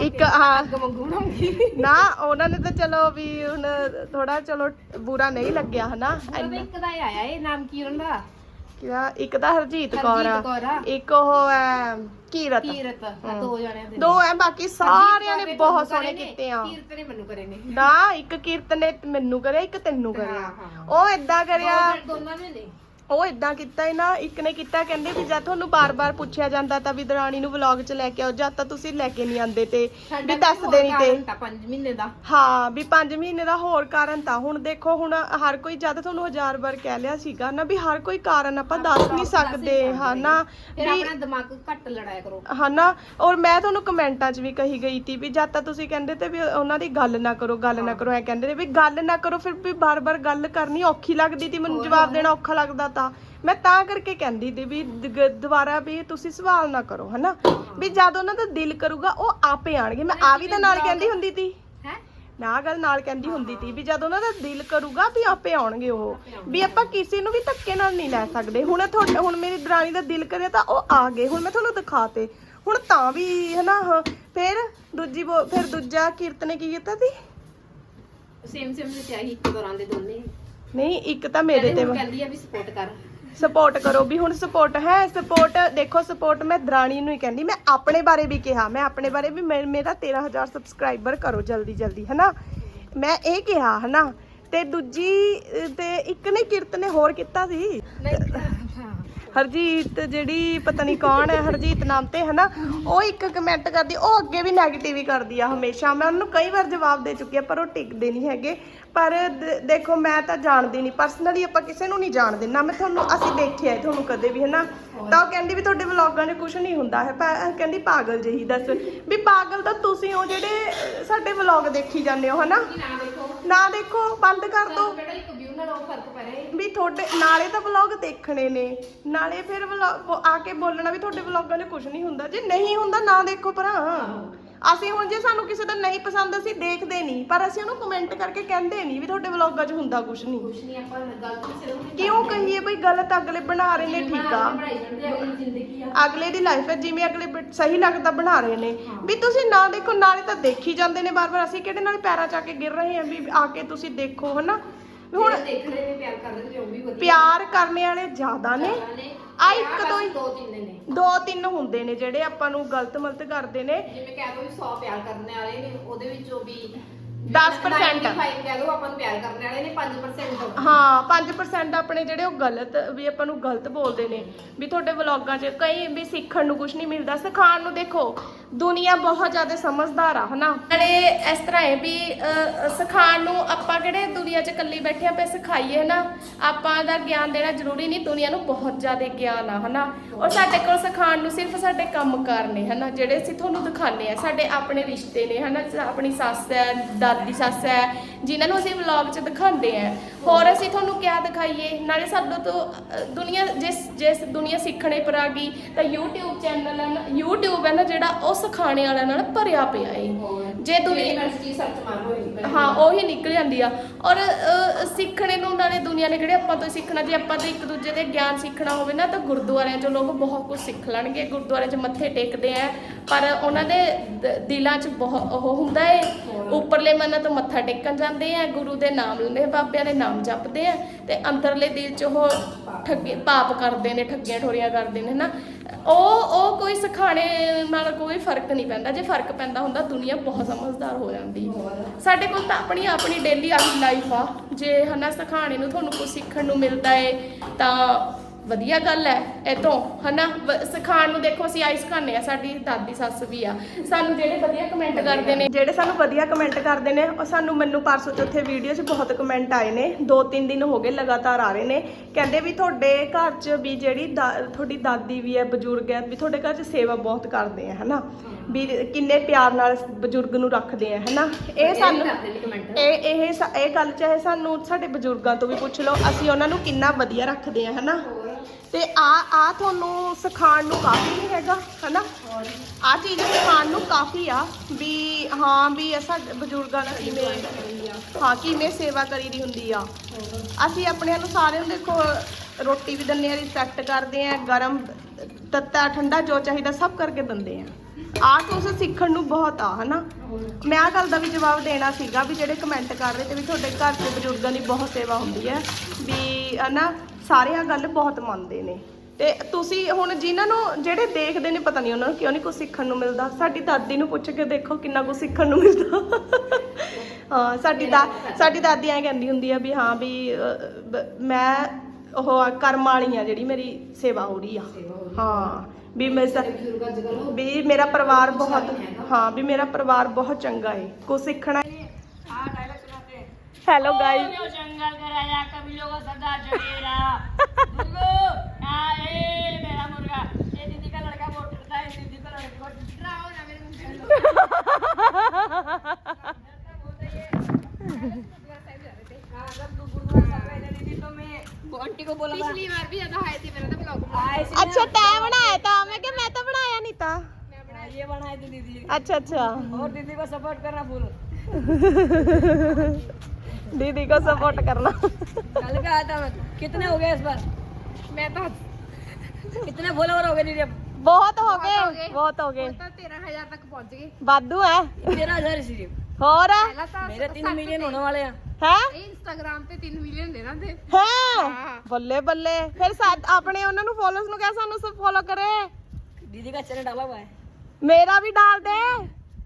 ਇੱਕ ਨਾ ਉਹਨਾਂ ਨੇ ਤਾਂ ਚਲੋ ਵੀ ਹੁਣ ਥੋੜਾ ਚਲੋ ਬੁਰਾ ਨਹੀਂ ਲੱਗਿਆ ਹਨਾ? ਇੱਕ ਦਾ ਆਇਆ ਇਹ ਨਾਮ ਕੀ ਉਹਨਾਂ ਦਾ। ਇੱਕ ਤਾਂ ਹਰਜੀਤ ਕੌਰ ਆ। ਹਰਜੀਤ ਕੌਰ ਆ। ਇੱਕ ਉਹ ਹੈ ਕੀਰਤ। ਕੀਰਤ ਆ ਦੋ ਜਣਿਆਂ ਦੇ ਦੋ ਐ ਬਾਕੀ ਸਾਰਿਆਂ ਨੇ ਬਹੁਤ ਸੋਹਣੇ ਕੀਤੇ ਆ। ਕੀਰਤ ਨੇ ਮੈਨੂੰ ਕਰੇ ਨੇ। ਨਾ ਇੱਕ ਕੀਰਤ ਨੇ ਮੈਨੂੰ ਕਰਿਆ ਇੱਕ ਤੈਨੂੰ ਕਰਿਆ। ਹਾਂ, ਹਾਂ। ਉਹ ਇਦਾਂ ਕਰਿਆ। ਦੋ- ਦੋਨਾਂ ਨੇ ਨੇ। ਉਹ ਇਦਾਂ ਕੀਤਾ ਹੈ ਨਾ ਇੱਕ ਨੇ ਕੀਤਾ ਕਹਿੰਦੇ ਵੀ ਜਦ ਤੁਹਾਨੂੰ ਬਾਰ-ਬਾਰ ਪੁੱਛਿਆ ਜਾਂਦਾ ਤਾਂ ਵੀ ਦਰਾਣੀ ਨੂੰ ਵਲੌਗ 'ਚ ਲੈ ਕੇ ਆਓ ਜਦ ਤਾਂ ਤੁਸੀਂ ਲੈ ਕੇ ਨਹੀਂ ਆਂਦੇ ਤੇ ਵੀ ਦੱਸਦੇ ਨਹੀਂ ਤੇ। ਤਾਂ 5 ਮਹੀਨੇ ਦਾ। ਹਾਂ ਵੀ 5 ਮਹੀਨੇ ਦਾ ਹੋਰ ਕਾਰਨ ਤਾਂ। ਹੁਣ ਦੇਖੋ ਹੁਣ ਹਰ ਕੋਈ ਜਦ ਤੁਹਾਨੂੰ ਹਜ਼ਾਰ ਵਾਰ ਕਹਿ ਲਿਆ ਸੀਗਾ ਨਾ ਵੀ ਹਰ ਕੋਈ ਕਾਰਨ ਆਪਾਂ ਦੱਸ ਨਹੀਂ ਸਕਦੇ ਹਨਾ? ਫਿਰ ਵੀ ਆਪਣਾ ਦਿਮਾਗ ਘੱਟ ਲੜਾਇਆ ਕਰੋ। ਹਨਾ? ਔਰ ਮੈਂ ਤੁਹਾਨੂੰ ਕਮੈਂਟਾਂ 'ਚ ਵੀ ਕਹੀ ਗਈ ਸੀ ਵੀ ਜਦ ਤਾਂ ਤੁਸੀਂ ਕਹਿੰਦੇ ਤੇ ਵੀ ਉਹਨਾਂ ਦੀ ਗੱਲ ਨਾ ਕਰੋ ਗੱਲ ਨਾ ਕਰੋ ਐ ਕਹਿੰਦੇ ਨੇ ਵੀ ਗੱਲ ਨਾ ਕਰੋ ਫਿਰ ਵੀ ਬਾਰ-ਬਾਰ ਗੱਲ ਕਰਨੀ ਔਖੀ ਲੱਗਦੀ ਸੀ ਮੈਨੂੰ ਜਵਾਬ ਦੇਣਾ ਔਖਾ ਲੱਗਦਾ ਤਾਂ ਮੈਂ ਤਾਂ ਕਰਕੇ ਕਹਿੰਦੀ ਸੀ ਵੀ ਦ- ਦੁਬਾਰਾ ਵੀ ਤੁਸੀਂ ਸਵਾਲ ਨਾ ਕਰੋ ਹਨਾ? ਵੀ ਜਦ ਉਹਨਾਂ ਦਾ ਦਿਲ ਕਰੂਗਾ ਉਹ ਆਪੇ ਆਣਗੇ। ਮੈਂ ਆ ਵੀ ਤਾਂ ਨਾਲ ਕਹਿੰਦੀ ਹੁੰਦੀ ਸੀ ਹੈ? ਨਾ ਆਹ ਗੱਲ ਨਾਲ ਕਹਿੰਦੀ ਹੁੰਦੀ ਸੀ ਵੀ ਜਦ ਉਹਨਾਂ ਦਾ ਦਿਲ ਕਰੂਗਾ ਵੀ ਆਪੇ ਆਉਣਗੇ ਉਹ। ਵੀ ਆਪਾਂ ਕਿਸੇ ਨੂੰ ਵੀ ਧੱਕੇ ਨਾਲ ਨਹੀਂ ਲੈ ਸਕਦੇ। ਹੁਣ ਤੁਹਾਡੇ ਹੁਣ ਮੇਰੀ ਦਰਾਣੀ ਦਾ ਦਿਲ ਕਰਿਆ ਤਾਂ ਉਹ ਆ ਗਏ। ਹੁਣ ਮੈਂ ਤੁਹਾਨੂੰ ਦਿਖਾਤੇ। ਹੁਣ ਤਾਂ ਵੀ ਹਨਾ ਹਾਂ, ਫਿਰ ਦੂਜੀ ਬੋ- ਫਿਰ ਦੂਜਾ ਕੀਰਤ ਨੇ ਕੀ ਕੀਤਾ ਸੀ? ਸੇਮ ਸੇਮ ਵਿੱਚ ਆਹੀ ਇੱਕ ਦੌਰਾਨ ਦੇ ਦੋਨੇ। ਨਹੀਂ ਇੱਕ ਤਾਂ ਮੇਰੇ ਤੇ ਕਹਿੰਦੀ ਆ ਵੀ ਸਪੋਰਟ ਕਰ। ਸਪੋਰਟ ਕਰੋ ਵੀ ਹੁਣ ਸਪੋਰਟ ਹੈ ਸਪੋਰਟ ਦੇਖੋ ਸਪੋਰਟ ਮੈਂ ਦਰਾਣੀ ਨੂੰ ਹੀ ਕਹਿੰਦੀ ਮੈਂ ਆਪਣੇ ਬਾਰੇ ਵੀ ਕਿਹਾ ਮੈਂ ਆਪਣੇ ਬਾਰੇ ਵੀ ਮੈਂ- ਮੇਰਾ 13000 ਸਬਸਕ੍ਰਾਈਬਰ ਕਰੋ ਜਲਦੀ ਜਲਦੀ ਹਨਾ? ਮੈਂ ਇਹ ਕਿਹਾ ਹਨਾ? ਤੇ ਦੂਜੀ ਅਹ, ਤੇ ਇੱਕ ਨੇ ਕਿਰਤ ਨੇ ਹੋਰ ਕੀਤਾ ਸੀ? ਹਰਜੀਤ ਜਿਹੜੀ ਪਤਾ ਨਹੀਂ ਕੌਣ ਹੈ, ਹਰਜੀਤ ਨਾਮ ਤੇ ਹਨਾ, ਉਹ ਇੱਕ ਕਮੈਂਟ ਕਰਦੀ, ਉਹ ਅੱਗੇ ਵੀ 네ਗੇਟਿਵ ਹੀ ਕਰਦੀ ਆ ਹਮੇਸ਼ਾ। ਮੈਂ ਉਹਨੂੰ ਕਈ ਵਾਰ ਜਵਾਬ ਦੇ ਚੁੱਕੀ ਆ, ਪਰ ਉਹ ਟਿਕਦੇ ਨਹੀਂ ਹੈਗੇ। ਪਰ ਦੇਖੋ, ਮੈਂ ਤਾਂ ਜਾਣਦੀ ਨਹੀਂ ਪਰਸਨਲੀ ਆਪਾਂ ਕਿਸੇ ਨੂੰ ਨਹੀਂ ਜਾਣਦੇ ਨਾ ਮੈਂ ਤੁਹਾਨੂੰ, ਅਸੀਂ ਦੇਖਿਆ ਹੈ ਤੁਹਾਨੂੰ ਕਦੇ ਵੀ, ਹਨਾ। ਤਾਂ ਉਹ ਕਹਿੰਦੀ ਵੀ ਤੁਹਾਡੇ ਵਲੌਗਾਂ 'ਚ ਕੁਝ ਨਹੀਂ ਹੁੰਦਾ ਹੈ। ਪਾ- ਕਹਿੰਦੀ ਪਾਗਲ ਜਿਹੀ, ਦੱਸ। ਵੀ ਪਾਗਲ ਤਾਂ ਤੁਸੀਂ ਹੋ ਜਿਹੜੇ ਸਾਡੇ ਵਲੌਗ ਦੇਖੀ ਜਾਂਦੇ ਹੋ, ਹਨਾ। ਨਾ ਦੇਖੋ ਨਾ ਦੇਖੋ ਬੰਦ ਕਰ ਦਿਓ ਫ਼ਰਕ ਪੈ ਰਿਹਾ ਹੈ ਵੀ ਤੁਹਾਡੇ ਨਾਲੇ ਤਾਂ ਵਲੌਗ ਦੇਖਣੇ ਨੇ। ਨਾਲੇ ਫਿਰ ਵਲੌਗ ਆ ਕੇ ਬੋਲਣਾ ਵੀ ਤੁਹਾਡੇ ਵਲੌਗਾਂ 'ਚ ਕੁਝ ਨਹੀਂ ਹੁੰਦਾ। ਜੇ ਨਹੀਂ ਹੁੰਦਾ ਨਾ ਦੇਖੋ ਭਰਾ। ਅਸੀਂ ਹੁਣ ਜੇ ਸਾਨੂੰ ਕਿਸੇ ਦਾ ਨਹੀਂ ਪਸੰਦ ਅਸੀਂ ਦੇਖਦੇ ਨਹੀਂ। ਪਰ ਅਸੀਂ ਉਹਨੂੰ ਕਮੈਂਟ ਕਰਕੇ ਕਹਿੰਦੇ ਨਹੀਂ ਵੀ ਤੁਹਾਡੇ ਵਲੌਗਾਂ 'ਚ ਹੁੰਦਾ ਕੁਝ ਨਹੀਂ। ਕੁਛ ਨਹੀਂ ਆਪਾਂ ਗਲਤ ਕਿਸੇ ਨੂੰ ਨਹੀਂ ਕਿਉਂ ਕਹੀਏ ਬਈ ਗਲਤ ਅਗਲੇ ਬਣਾ ਰਹੇ ਨੇ ਠੀਕ ਆ। ਬਣਾਈ ਜਾਂਦੇ ਅਗਲੀ ਜ਼ਿੰਦਗੀ ਆ। ਅਗਲੇ ਦੀ ਲਾਈਫ ਹੈ ਜਿਵੇਂ ਅਗਲੇ ਬ- ਸਹੀ ਲੱਗਦਾ ਬਣਾ ਰਹੇ ਨੇ। ਵੀ ਤੁਸੀਂ ਨਾ ਦੇਖੋ ਨਾਲੇ ਤਾਂ ਦੇਖੀ ਜਾਂਦੇ ਨੇ ਬਾਰ-ਬਾਰ ਅਸੀਂ ਕਿਹੜੇ ਨਾਲ ਪੈਰਾਂ 'ਚ ਆ ਕੇ ਗਿਰ ਰਹੇ ਹਾਂ ਵੀ ਆ ਕੇ ਤੁਸੀਂ ਦੇਖੋ ਹਨਾ? ਵੀ ਹੁਣ ਨੇ ਪਿਆਰ ਕਰਦੇ ਨੇ ਉਹ ਵੀ ਵਧੀਆ। ਪਿਆਰ ਕਰਨੇ ਵਾਲੇ ਜ਼ਿਆਦਾ ਨੇ। ਆ ਇੱਕ ਦੋ ਹੀ ਦੋ ਤਿੰਨ ਨੇ। ਦੋ ਤਿੰਨ ਹੁੰਦੇ ਨੇ ਜਿਹੜੇ ਆਪਾਂ ਨੂੰ ਗਲਤ ਮਲਤ ਕਰਦੇ ਨੇ। ਜਿਵੇਂ ਕਹਿ ਦੋ ਵੀ 100 ਪਿਆਰ ਕਰਨ ਵਾਲੇ ਨੇ ਉਹਦੇ ਵਿੱਚੋਂ ਵੀ 10% 95 ਕਹਿ ਦੋ ਆਪਾਂ ਨੂੰ ਪਿਆਰ ਕਰਨ ਵਾਲੇ ਨੇ 5% ਹਾਂ 5% ਆਪਣੇ ਜਿਹੜੇ ਉਹ ਗਲਤ ਵੀ ਆਪਾਂ ਨੂੰ ਗਲਤ ਬੋਲਦੇ ਨੇ। ਵੀ ਤੁਹਾਡੇ ਵਲੌਗਾਂ 'ਚ ਕਈ ਵੀ ਸਿੱਖਣ ਨੂੰ ਕੁਝ ਨਹੀਂ ਮਿਲਦਾ ਸਿਖਾਉਣ ਨੂੰ ਦੇਖੋ। ਦੁਨੀਆ ਬਹੁਤ ਜ਼ਿਆਦਾ ਸਮਝਦਾਰ ਆ ਹਨਾ? ਜਿਹੜੇ ਇਸ ਤਰ੍ਹਾਂ ਹੈ ਵੀ ਅਹ, ਸਿਖਾਉਣ ਨੂੰ ਆਪਾਂ ਕਿਹੜੇ ਦੁਨੀਆ 'ਚ ਇਕੱਲੀ ਬੈਠੇ ਆਪੇ ਸਿਖਾਈਏ ਹਨਾ? ਆਪਾਂ ਦਾ ਗਿਆਨ ਦੇਣਾ ਜ਼ਰੂਰੀ ਨਹੀਂ ਦੁਨੀਆ ਨੂੰ ਬਹੁਤ ਜ਼ਿਆਦਾ ਗਿਆਨ ਆ ਹਨਾ? ਔਰ ਸਾਡੇ ਕੋਲ ਸਿਖਾਉਣ ਨੂੰ ਸਿਰਫ ਸਾਡੇ ਕੰਮਕਾਰ ਨੇ ਹਨਾ? ਜਿਹੜੇ ਅਸੀਂ ਤੁਹਾਨੂੰ ਦਿਖਾਉਂਦੇ ਆ ਸਾਡੇ ਆਪਣੇ ਰਿਸ਼ਤੇ ਨੇ ਹਨਾ? ਆਪਣੀ ਸੱਸ ਹੈ ਦਾਦੀ ਸੱਸ ਹੈ ਜਿਨ੍ਹਾਂ ਨੂੰ ਅਸੀਂ ਵਲੌਗ 'ਚ ਦਿਖਾਉਂਦੇ ਆ। ਹੋਰ ਅਸੀਂ ਤੁਹਾਨੂੰ ਕਿਆ ਦਿਖਾਈਏ? ਨਾਲੇ ਸਾਡੇ ਤੋਂ ਅਹ, ਦੁਨੀਆ ਜਿਸ ਜਿਸ ਦੁਨੀਆ ਸਿੱਖਣੇ ਪਰ ਆ ਗਈ ਤਾਂ YouTube ਚੈਨਲ ਹੈ ਨਾ YouTube ਹੈ ਨਾ ਜਿਹੜਾ ਉਹ ਸਿਖਾਣੇ ਵਾਲਿਆਂ ਨਾਲ ਭਰਿਆ ਪਿਆ ਏ। ਜੇ ਦੁਨੀਆ ਯੂਨੀਵਰਸਿਟੀ ਸਰਚ ਮਾਰੋ ਇਹ ਹਾਂ ਉਹੀ ਨਿਕਲ ਜਾਂਦੀ ਆ। ਔਰ ਸਿੱਖਣੇ ਨੂੰ ਨਾਲੇ ਦੁਨੀਆ ਨੇ ਕਿਹੜੇ ਆਪਾਂ ਤੋਂ ਹੀ ਸਿੱਖਣਾ ਜੇ ਆਪਾਂ ਤੇ ਇੱਕ ਦੂਜੇ ਦੇ ਗਿਆਨ ਸਿੱਖਣਾ ਹੋਵੇ ਨਾ ਤਾਂ ਗੁਰਦੁਆਰਿਆਂ 'ਚੋਂ ਲੋਕ ਬਹੁਤ ਕੁਝ ਸਿੱਖ ਲੈਣਗੇ। ਗੁਰਦੁਆਰਿਆਂ 'ਚ ਮੱਥੇ ਟੇਕਦੇ ਆ ਪਰ ਉਹਨਾਂ ਦੇ ਦ- ਦਿਲਾਂ 'ਚ ਬਹੁਤ ਉਹ ਹੁੰਦਾ ਏ। ਉੱਪਰਲੇ ਮਨ ਤੋਂ ਮੱਥਾ ਟੇਕਣ ਜਾਂਦੇ ਆ ਗੁਰੂ ਦੇ ਨਾਮ ਲੈਂਦੇ ਬਾਬਿਆਂ ਦੇ ਨਾਮ ਜਪਦੇ ਆ ਤੇ ਅੰਦਰਲੇ ਦਿਲ 'ਚ ਉਹ ਠੱਗੇ ਪਾਪ ਕਰਦੇ ਨੇ ਠੱਗੀਆਂ ਠੋਰੀਆਂ ਕਰਦੇ ਨੇ ਨਾ ਉਹ ਉਹ ਕੋਈ ਸਿਖਾਣੇ ਨਾਲ ਕੋਈ ਫ਼ਰਕ ਨਹੀਂ ਪੈਂਦਾ। ਜੇ ਫ਼ਰਕ ਪੈਂਦਾ ਹੁੰਦਾ, ਦੁਨੀਆ ਬਹੁਤ ਸਮਝਦਾਰ ਹੋ ਜਾਂਦੀ। ਸਾਡੇ ਕੋਲ ਤਾਂ ਆਪਣੀ ਆਪਣੀ ਡੇਲੀ ਆਪਣੀ ਲਾਈਫ ਆ। ਜੇ ਹਨਾ ਸਿਖਾਣੇ ਨੂੰ ਤੁਹਾਨੂੰ ਕੁਝ ਸਿੱਖਣ ਨੂੰ ਮਿਲਦਾ ਏ, ਤਾਂ ਵਧੀਆ ਗੱਲ ਹੈ ਇਹ ਤੋਂ ਹਨਾ? ਵ- ਸਿਖਾਉਣ ਨੂੰ ਦੇਖੋ, ਅਸੀਂ ਆਈ ਸਿਖਾਉਂਦੇ ਆ ਸਾਡੀ ਦਾਦੀ ਸੱਸ ਵੀ ਆ। ਸਾਨੂੰ ਜਿਹੜੇ ਵਧੀਆ ਕਮੈਂਟ ਕਰਦੇ ਨੇ, ਜਿਹੜੇ ਸਾਨੂੰ ਵਧੀਆ ਕਮੈਂਟ ਕਰਦੇ ਨੇ, ਉਹ ਸਾਨੂੰ ਮੈਨੂੰ ਪਰਸੋਂ ਚੌਥੇ ਵੀਡੀਓ 'ਚ ਬਹੁਤ ਕਮੈਂਟ ਆਏ ਨੇ। ਦੋ ਤਿੰਨ ਦਿਨ ਹੋ ਗਏ ਲਗਾਤਾਰ ਆ ਰਹੇ ਨੇ। ਕਹਿੰਦੇ ਵੀ ਤੁਹਾਡੇ ਘਰ 'ਚ ਵੀ ਜਿਹੜੀ ਦਾ- ਤੁਹਾਡੀ ਦਾਦੀ ਵੀ ਹੈ, ਬਜ਼ੁਰਗ ਹੈ, ਵੀ ਤੁਹਾਡੇ ਘਰ 'ਚ ਸੇਵਾ ਬਹੁਤ ਕਰਦੇ ਆ, ਹਨਾ? ਵੀ ਕਿੰਨੇ ਪਿਆਰ ਨਾਲ ਬਜ਼ੁਰਗ ਨੂੰ ਰੱਖਦੇ ਆ ਹਨਾ? ਇਹ ਸਾਨੂੰ ਇਹ ਇਹ ਸਾ- ਇਹ ਗੱਲ ਚਾਹੇ ਸਾਨੂੰ ਸਾਡੇ ਬਜ਼ੁਰਗਾਂ ਤੋਂ ਵੀ ਪੁੱਛ ਲਓ ਅਸੀਂ ਉਹਨਾਂ ਨੂੰ ਕਿੰਨਾ ਵਧੀਆ ਰੱਖਦੇ ਆ ਹਨਾ? ਤੇ ਆ ਆ ਤੁਹਾਨੂੰ ਸਿਖਾਉਣ ਨੂੰ ਕਾਫੀ ਨਹੀਂ ਹੈਗਾ ਹਨਾ? ਆ ਚੀਜ਼ ਸਿਖਾਉਣ ਨੂੰ ਕਾਫੀ ਆ ਵੀ ਹਾਂ ਵੀ ਇਹ ਸਾਡੇ ਬਜ਼ੁਰਗਾਂ ਨਾਲ ਕਿਵੇਂ ਹਾਂ ਕਿਵੇਂ ਸੇਵਾ ਕਰੀਦੀ ਹੁੰਦੀ ਆ। ਅਸੀਂ ਆਪਣੇ ਨੂੰ ਸਾਰਿਆਂ ਨੂੰ ਦੇਖੋ ਰੋਟੀ ਵੀ ਦਿੰਦੇ ਆ ਰਿਸਪੈਕਟ ਕਰਦੇ ਆ ਗਰਮ ਤੱਤਾ ਠੰਡਾ ਜੋ ਚਾਹੀਦਾ ਸਭ ਕਰਕੇ ਦਿੰਦੇ ਆ। ਆ ਕੁਛ ਸਿੱਖਣ ਨੂੰ ਬਹੁਤ ਆ, ਹਨਾ? ਮੈਂ ਆ ਗੱਲ ਦਾ ਵੀ ਜਵਾਬ ਦੇਣਾ ਸੀਗਾ ਵੀ ਜਿਹੜੇ ਕਮੈਂਟ ਕਰ ਰਹੇ ਤੇ ਵੀ ਤੁਹਾਡੇ ਘਰ 'ਚ ਬਜ਼ੁਰਗਾਂ ਦੀ ਬਹੁਤ ਸੇਵਾ ਹੁੰਦੀ ਹੈ, ਵੀ ਹਨਾ, ਸਾਰੇ ਆ ਗੱਲ ਬਹੁਤ ਮੰਨਦੇ ਨੇ। ਤੇ ਤੁਸੀਂ ਹੁਣ ਜਿਨ੍ਹਾਂ ਨੂੰ, ਜਿਹੜੇ ਦੇਖਦੇ ਨੇ, ਪਤਾ ਨਹੀਂ ਉਹਨਾਂ ਨੂੰ ਕਿਉਂ ਨਹੀਂ ਕੁਝ ਸਿੱਖਣ ਨੂੰ ਮਿਲਦਾ। ਸਾਡੀ ਦਾਦੀ ਨੂੰ ਪੁੱਛ ਕੇ ਦੇਖੋ ਕਿੰਨਾ ਕੁਝ ਸਿੱਖਣ ਨੂੰ ਮਿਲਦਾ। ਹਾਂ, ਸਾਡੀ ਦਾ, ਸਾਡੀ ਦਾਦੀ ਐਂ ਕਹਿੰਦੀ ਹੁੰਦੀ ਆ ਵੀ ਹਾਂ ਵੀ ਮੈਂ ਉਹ ਆ, ਕਰਮ ਵਾਲੀ ਆ ਜਿਹੜੀ ਮੇਰੀ ਸੇਵਾ ਹੋ ਰਹੀ ਆ ਹਾਂ ਵੀ ਮੈਂ ਸ- ਬਜ਼ੁਰਗ ਅੱਜ ਕੱਲ੍ਹ ਵੀ ਮੇਰਾ ਪਰਿਵਾਰ ਬਹੁਤ ਹਾਂ ਵੀ ਮੇਰਾ ਪਰਿਵਾਰ ਬਹੁਤ ਚੰਗਾ ਹੈ ਕੁਝ ਸਿੱਖਣਾ ਹੈਲੋ ਗਾਇਸ जंगल का राजा कभी लोगों सदा चढ़ेरा मुर्गो हाँ ए दीदी ਅੱਛਾ ਅੱਛਾ और दीदी को सपोर्ट करना फुल दीदी को सपोर्ट करना कल का आया था मैं कितने हो गए इस बार ਮੈਂ ਤਾਂ कितने फॉलोवर हो गए दीदी अब ਬਹੁਤ ਹੋ ਹੋ ਗਏ ਗਏ। ਬਹੁਤ ਹੋ ਗਏ ਤਾਂ 13000 ਤੱਕ ਪਹੁੰਚ ਗਏ ਵਾਧੂ ਹੈ तेरह हजार सिर्फ ਹੋਰ ਪਹਿਲਾਂ ਤਾਂ मेरे तीन मिलियन होने वाले हैं ਹੈ ਇਹ ਇੰਸਟਾਗ੍ਰਾਮ ਤੇ 3 ਮਿਲੀਅਨ ਦੇ ਨਾ ਤੇ ਹੈ ਬੱਲੇ ਬੱਲੇ ਫਿਰ ਸਾ- ਆਪਣੇ ਉਹਨਾਂ ਨੂੰ ਫੋਲੋਅਰਸ ਨੂੰ ਕਹਿ ਸਾਨੂੰ ਸਭ ਫੋਲੋ ਕਰੇ दीदी का चैनल डाला हुआ है मेरा भी डाल दे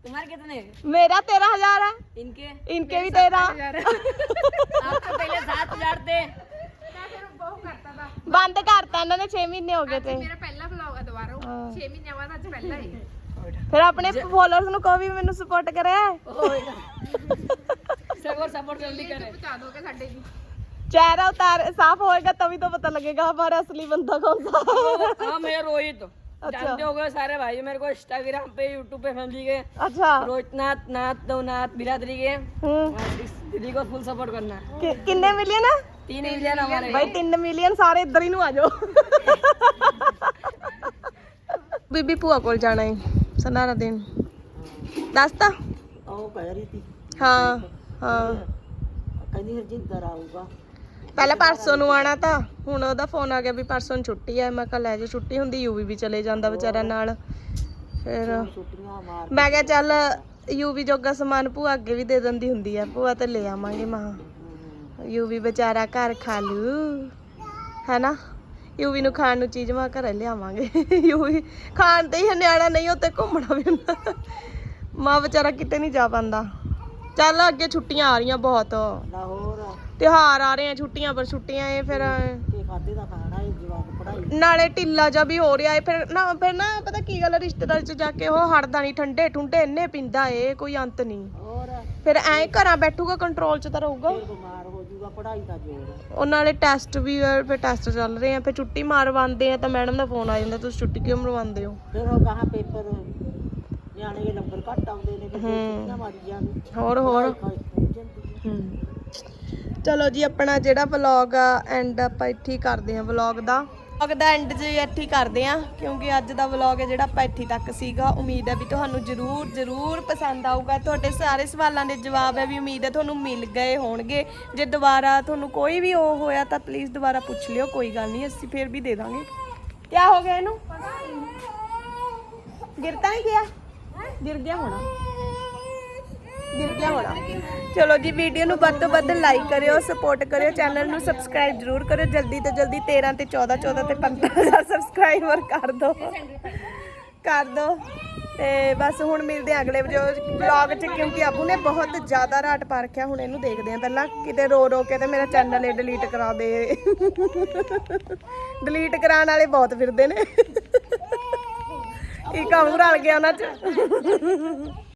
तुम्हारे कितने मेरा तेरह हजार है इनके इनके भी तेरह आपको पहले सात हजार थे ਮੈਂ ਫਿਰ ਬਹੁਤ ਕਰਤਾ ਦਾ ਬੰਦ ਕਰਤਾ ਇਹਨਾਂ ਨੇ 6 ਮਹੀਨੇ ਹੋ ਗਏ ਤੇ ਮੇਰਾ ਪਹਿਲਾ ਵਲੌਗ ਆ ਦੁਬਾਰਾ ਹਾਂ। 6 ਮਹੀਨਿਆਂ ਬਾਅਦ ਅੱਜ ਪਹਿਲਾ ਹੀ ਫਿਰ ਆਪਣੇ ਫੋਲੋਅਰਸ ਨੂੰ ਕਹੋ ਵੀ ਮੈਨੂੰ ਸਪੋਰਟ ਕਰੇ सब और सपोर्ट जल्दी करें ਪਹੁੰਚਾ ਦੋਗੇ ਸਾਡੇ ਵੀ चेहरा उतार साफ होएगा तभी तो पता लगेगा हमारा असली बंदा कौन सा हाँ मैं रोहित अच्छा। जानते हो गए सारे भाई मेरे को इंस्टाग्राम पे यूट्यूब पे फैमिली के अच्छा रोहित नाथ नाथ नवनाथ बिरादरी के हम्म बस इस दीदी को फुल सपोर्ट करना है कि- किन्ने मिलियन है तीन मिलियन हमारे भाई 3 ਮਿਲੀਅਨ ਸਾਰੇ ਇੱਧਰ ਹੀ ਨੂੰ ਆ ਜਾਓ ਬੀਬੀ ਭੂਆ ਕੋਲ ਜਾਣਾ ਹੈ ਸੰਧਾਰਾ ਦੇਣ ਦੱਸਤਾ ਉਹ ਕਹਿ ਰਹੀ ਥੀ ਹਾਂ ਹਾਂ ਕਹਿੰਦੀ ਹਰਜਿੰਦਰ ਆਊਗਾ ਪਹਿਲਾਂ ਪਰਸੋਂ ਨੂੰ ਆਣਾ ਤਾਂ ਹੁਣ ਉਹਦਾ ਫੋਨ ਆ ਗਿਆ ਵੀ ਪਰਸੋਂ ਨੂੰ ਛੁੱਟੀ ਹੈ ਮੈਂ ਕਿਹਾ ਲੈ ਜੇ ਛੁੱਟੀ ਹੁੰਦੀ ਯੂਵੀ ਵੀ ਚਲੇ ਜਾਂਦਾ ਵਿਚਾਰਾ ਨਾਲ। ਫਿਰ ਛੁੱਟੀਆਂ ਮਾਰ ਮੈਂ ਕਿਹਾ ਚੱਲ ਯੂਵੀ ਜੋਗਾ ਸਮਾਨ ਭੂਆ ਅੱਗੇ ਵੀ ਦੇ ਦਿੰਦੀ ਹੁੰਦੀ ਆ। ਭੂਆ ਤੇ ਲੈ ਆਵਾਂਗੇ ਮਾਂ। ਯੂਵੀ ਵਿਚਾਰਾ ਘਰ ਖਾ ਲੂ। ਹੈਨਾ? ਯੂਵੀ ਨੂੰ ਖਾਣ ਨੂੰ ਚੀਜ਼ ਮਾ ਘਰੇ ਲਿਆਵਾਂਗੇ। ਯੂਵੀ ਖਾਣ ਤੇ ਹੀ ਹੈ, ਨਿਆਣਾ ਨਹੀਂ ਉੱਤੇ ਘੁੰਮਣਾ ਵੀ ਹੁੰਦਾ। ਮਾਂ ਵਿਚਾਰਾ ਕਿਤੇ ਨਹੀਂ ਜਾ ਪਾਂਦਾ ਚੱਲ ਅੱਗੇ ਛੁੱਟੀਆਂ ਆ ਰਹੀਆਂ ਬਹੁਤ। ਲਾਹੌਰ। ਆ ਰਹੇ ਆ ਛੁੱਟੀਆਂ ਪਰ ਛੁੱਟੀਆਂ ਇਹ ਫਿਰ ਤੇ ਖਾਦੇ ਦਾ ਖਾਣਾ ਇਹ ਜਵਾਬ ਪੜਾਈ ਨਾਲੇ ਢਿੱਲਾ ਜਾ ਵੀ ਹੋ ਰਿਹਾ ਏ ਫਿਰ ਨਾ ਫਿਰ ਨਾ ਪਤਾ ਕੀ ਗੱਲ ਆ, ਰਿਸ਼ਤੇਦਾਰੀ ਚ ਜਾ ਕੇ ਉਹ ਹਟਦਾ ਨਹੀਂ ਠੰਡੇ ਠੁੰਡੇ ਇੰਨੇ ਪਿੰਦਾ ਏ ਕੋਈ ਅੰਤ ਨਹੀਂ ਹੋਰ? ਫਿਰ ਐਂ ਘਰਾਂ ਬੈਠੂਗਾ ਕੰਟਰੋਲ ਚ ਤਾਂ ਰਹੂਗਾ। ਬਿਮਾਰ ਹੋ ਜਾਊਗਾ ਪੜਾਈ ਦਾ ਜੋਰ। ਉਹ ਨਾਲੇ ਟੈਸਟ ਵੀ ਆ, ਫਿਰ ਟੈਸਟ ਚੱਲ ਰਹੇ ਆ ਫਿਰ ਛੁੱਟੀ ਮਾਰਵਾਉਂਦੇ ਆ ਤਾਂ ਮੈਡਮ ਦਾ ਫੋਨ ਆ ਜਾਂਦਾ ਤੁਸੀਂ ਛੁੱਟੀ ਕਿਉਂ ਮਰਵਾਉਂਦੇ ਹੋ? ਫਿਰ ਉਹ ਗਾਹਾਂ ਪੇਪਰ ਨਿਆਣੇ ਦੇ ਨੰਬਰ ਘੱਟ ਆਉਂਦੇ ਨੇ ਫਿਰ ਛੁੱਟੀਆਂ ਮਾਰੀ ਜਾਂਦੇ ਹੋਰ ਹੋਰ। ਹਮ। ਚਲੋ ਜੀ ਆਪਣਾ ਜਿਹੜਾ ਵਲੌਗ ਆ ਐਂਡ ਆਪਾਂ ਇੱਥੇ ਹੀ ਕਰਦੇ ਆ ਵਲੌਗ ਦਾ। ਵਲੌਗ ਦਾ ਐਂਡ ਜੀ ਇੱਥੇ ਹੀ ਕਰਦੇ ਆ ਕਿਉਂਕਿ ਅੱਜ ਦਾ ਵਲੌਗ ਹੈ ਜਿਹੜਾ ਆਪਾਂ ਇੱਥੇ ਤੱਕ ਸੀਗਾ। ਉਮੀਦ ਹੈ ਵੀ ਤੁਹਾਨੂੰ ਜਰੂਰ ਜਰੂਰ ਪਸੰਦ ਆਊਗਾ। ਤੁਹਾਡੇ ਸਾਰੇ ਸਵਾਲਾਂ ਦੇ ਜਵਾਬ ਹੈ ਵੀ ਉਮੀਦ ਹੈ ਤੁਹਾਨੂੰ ਮਿਲ ਗਏ ਹੋਣਗੇ। ਜੇ ਦੁਬਾਰਾ ਤੁਹਾਨੂੰ ਕੋਈ ਵੀ ਉਹ ਹੋਇਆ ਤਾਂ ਪਲੀਜ਼ ਦੁਬਾਰਾ ਪੁੱਛ ਲਿਓ ਕੋਈ ਗੱਲ ਨਹੀਂ ਅਸੀਂ ਫੇਰ ਵੀ ਦੇ ਦਾਂਗੇ। ਕੀ ਹੋ ਗਿਆ ਇਹਨੂੰ? ਗਿਰਤਾ ਨਹੀਂ ਗਿਆ? ਗਿਰ ਗਿਆ ਹੋਣਾ। ਗਿਰ ਗਿਆ ਹੋਣਾ। ਚਲੋ ਜੀ ਵੀਡੀਓ ਨੂੰ ਵੱਧ ਤੋਂ ਵੱਧ ਲਾਈਕ ਕਰਿਓ ਸਪੋਰਟ ਕਰਿਓ ਚੈਨਲ ਨੂੰ ਸਬਸਕ੍ਰਾਈਬ ਜਰੂਰ ਕਰਿਓ। ਜਲਦੀ ਤੋਂ ਜਲਦੀ 13 ਤੇ 14 14 ਤੇ 15000 ਸਬਸਕ੍ਰਾਈਬਰ ਕਰ ਦਿਓ ਕਰ ਦਿਓ ਤੇ ਬਸ ਹੁਣ ਮਿਲਦੇ ਆ ਅਗਲੇ ਵਲੌਗ 'ਚ, ਕਿਉਂਕਿ ਆਬੂ ਨੇ ਬਹੁਤ ਜ਼ਿਆਦਾ ਰਾਟ ਪਾ ਰੱਖਿਆ, ਹੁਣ ਇਹਨੂੰ ਦੇਖਦੇ ਆ ਪਹਿਲਾਂ। ਕਿਤੇ ਰੋ ਰੋ ਕੇ ਤੇ ਮੇਰਾ ਚੈਨਲ ਇਹ ਡਿਲੀਟ ਕਰਾ ਦੇ। ਡਿਲੀਟ ਕਰਾਉਣ ਵਾਲੇ ਬਹੁਤ ਫਿਰਦੇ ਨੇ। ਇੱਕ ਆਉਂ ਰਲ ਗਿਆ ਉਹਨਾਂ 'ਚ।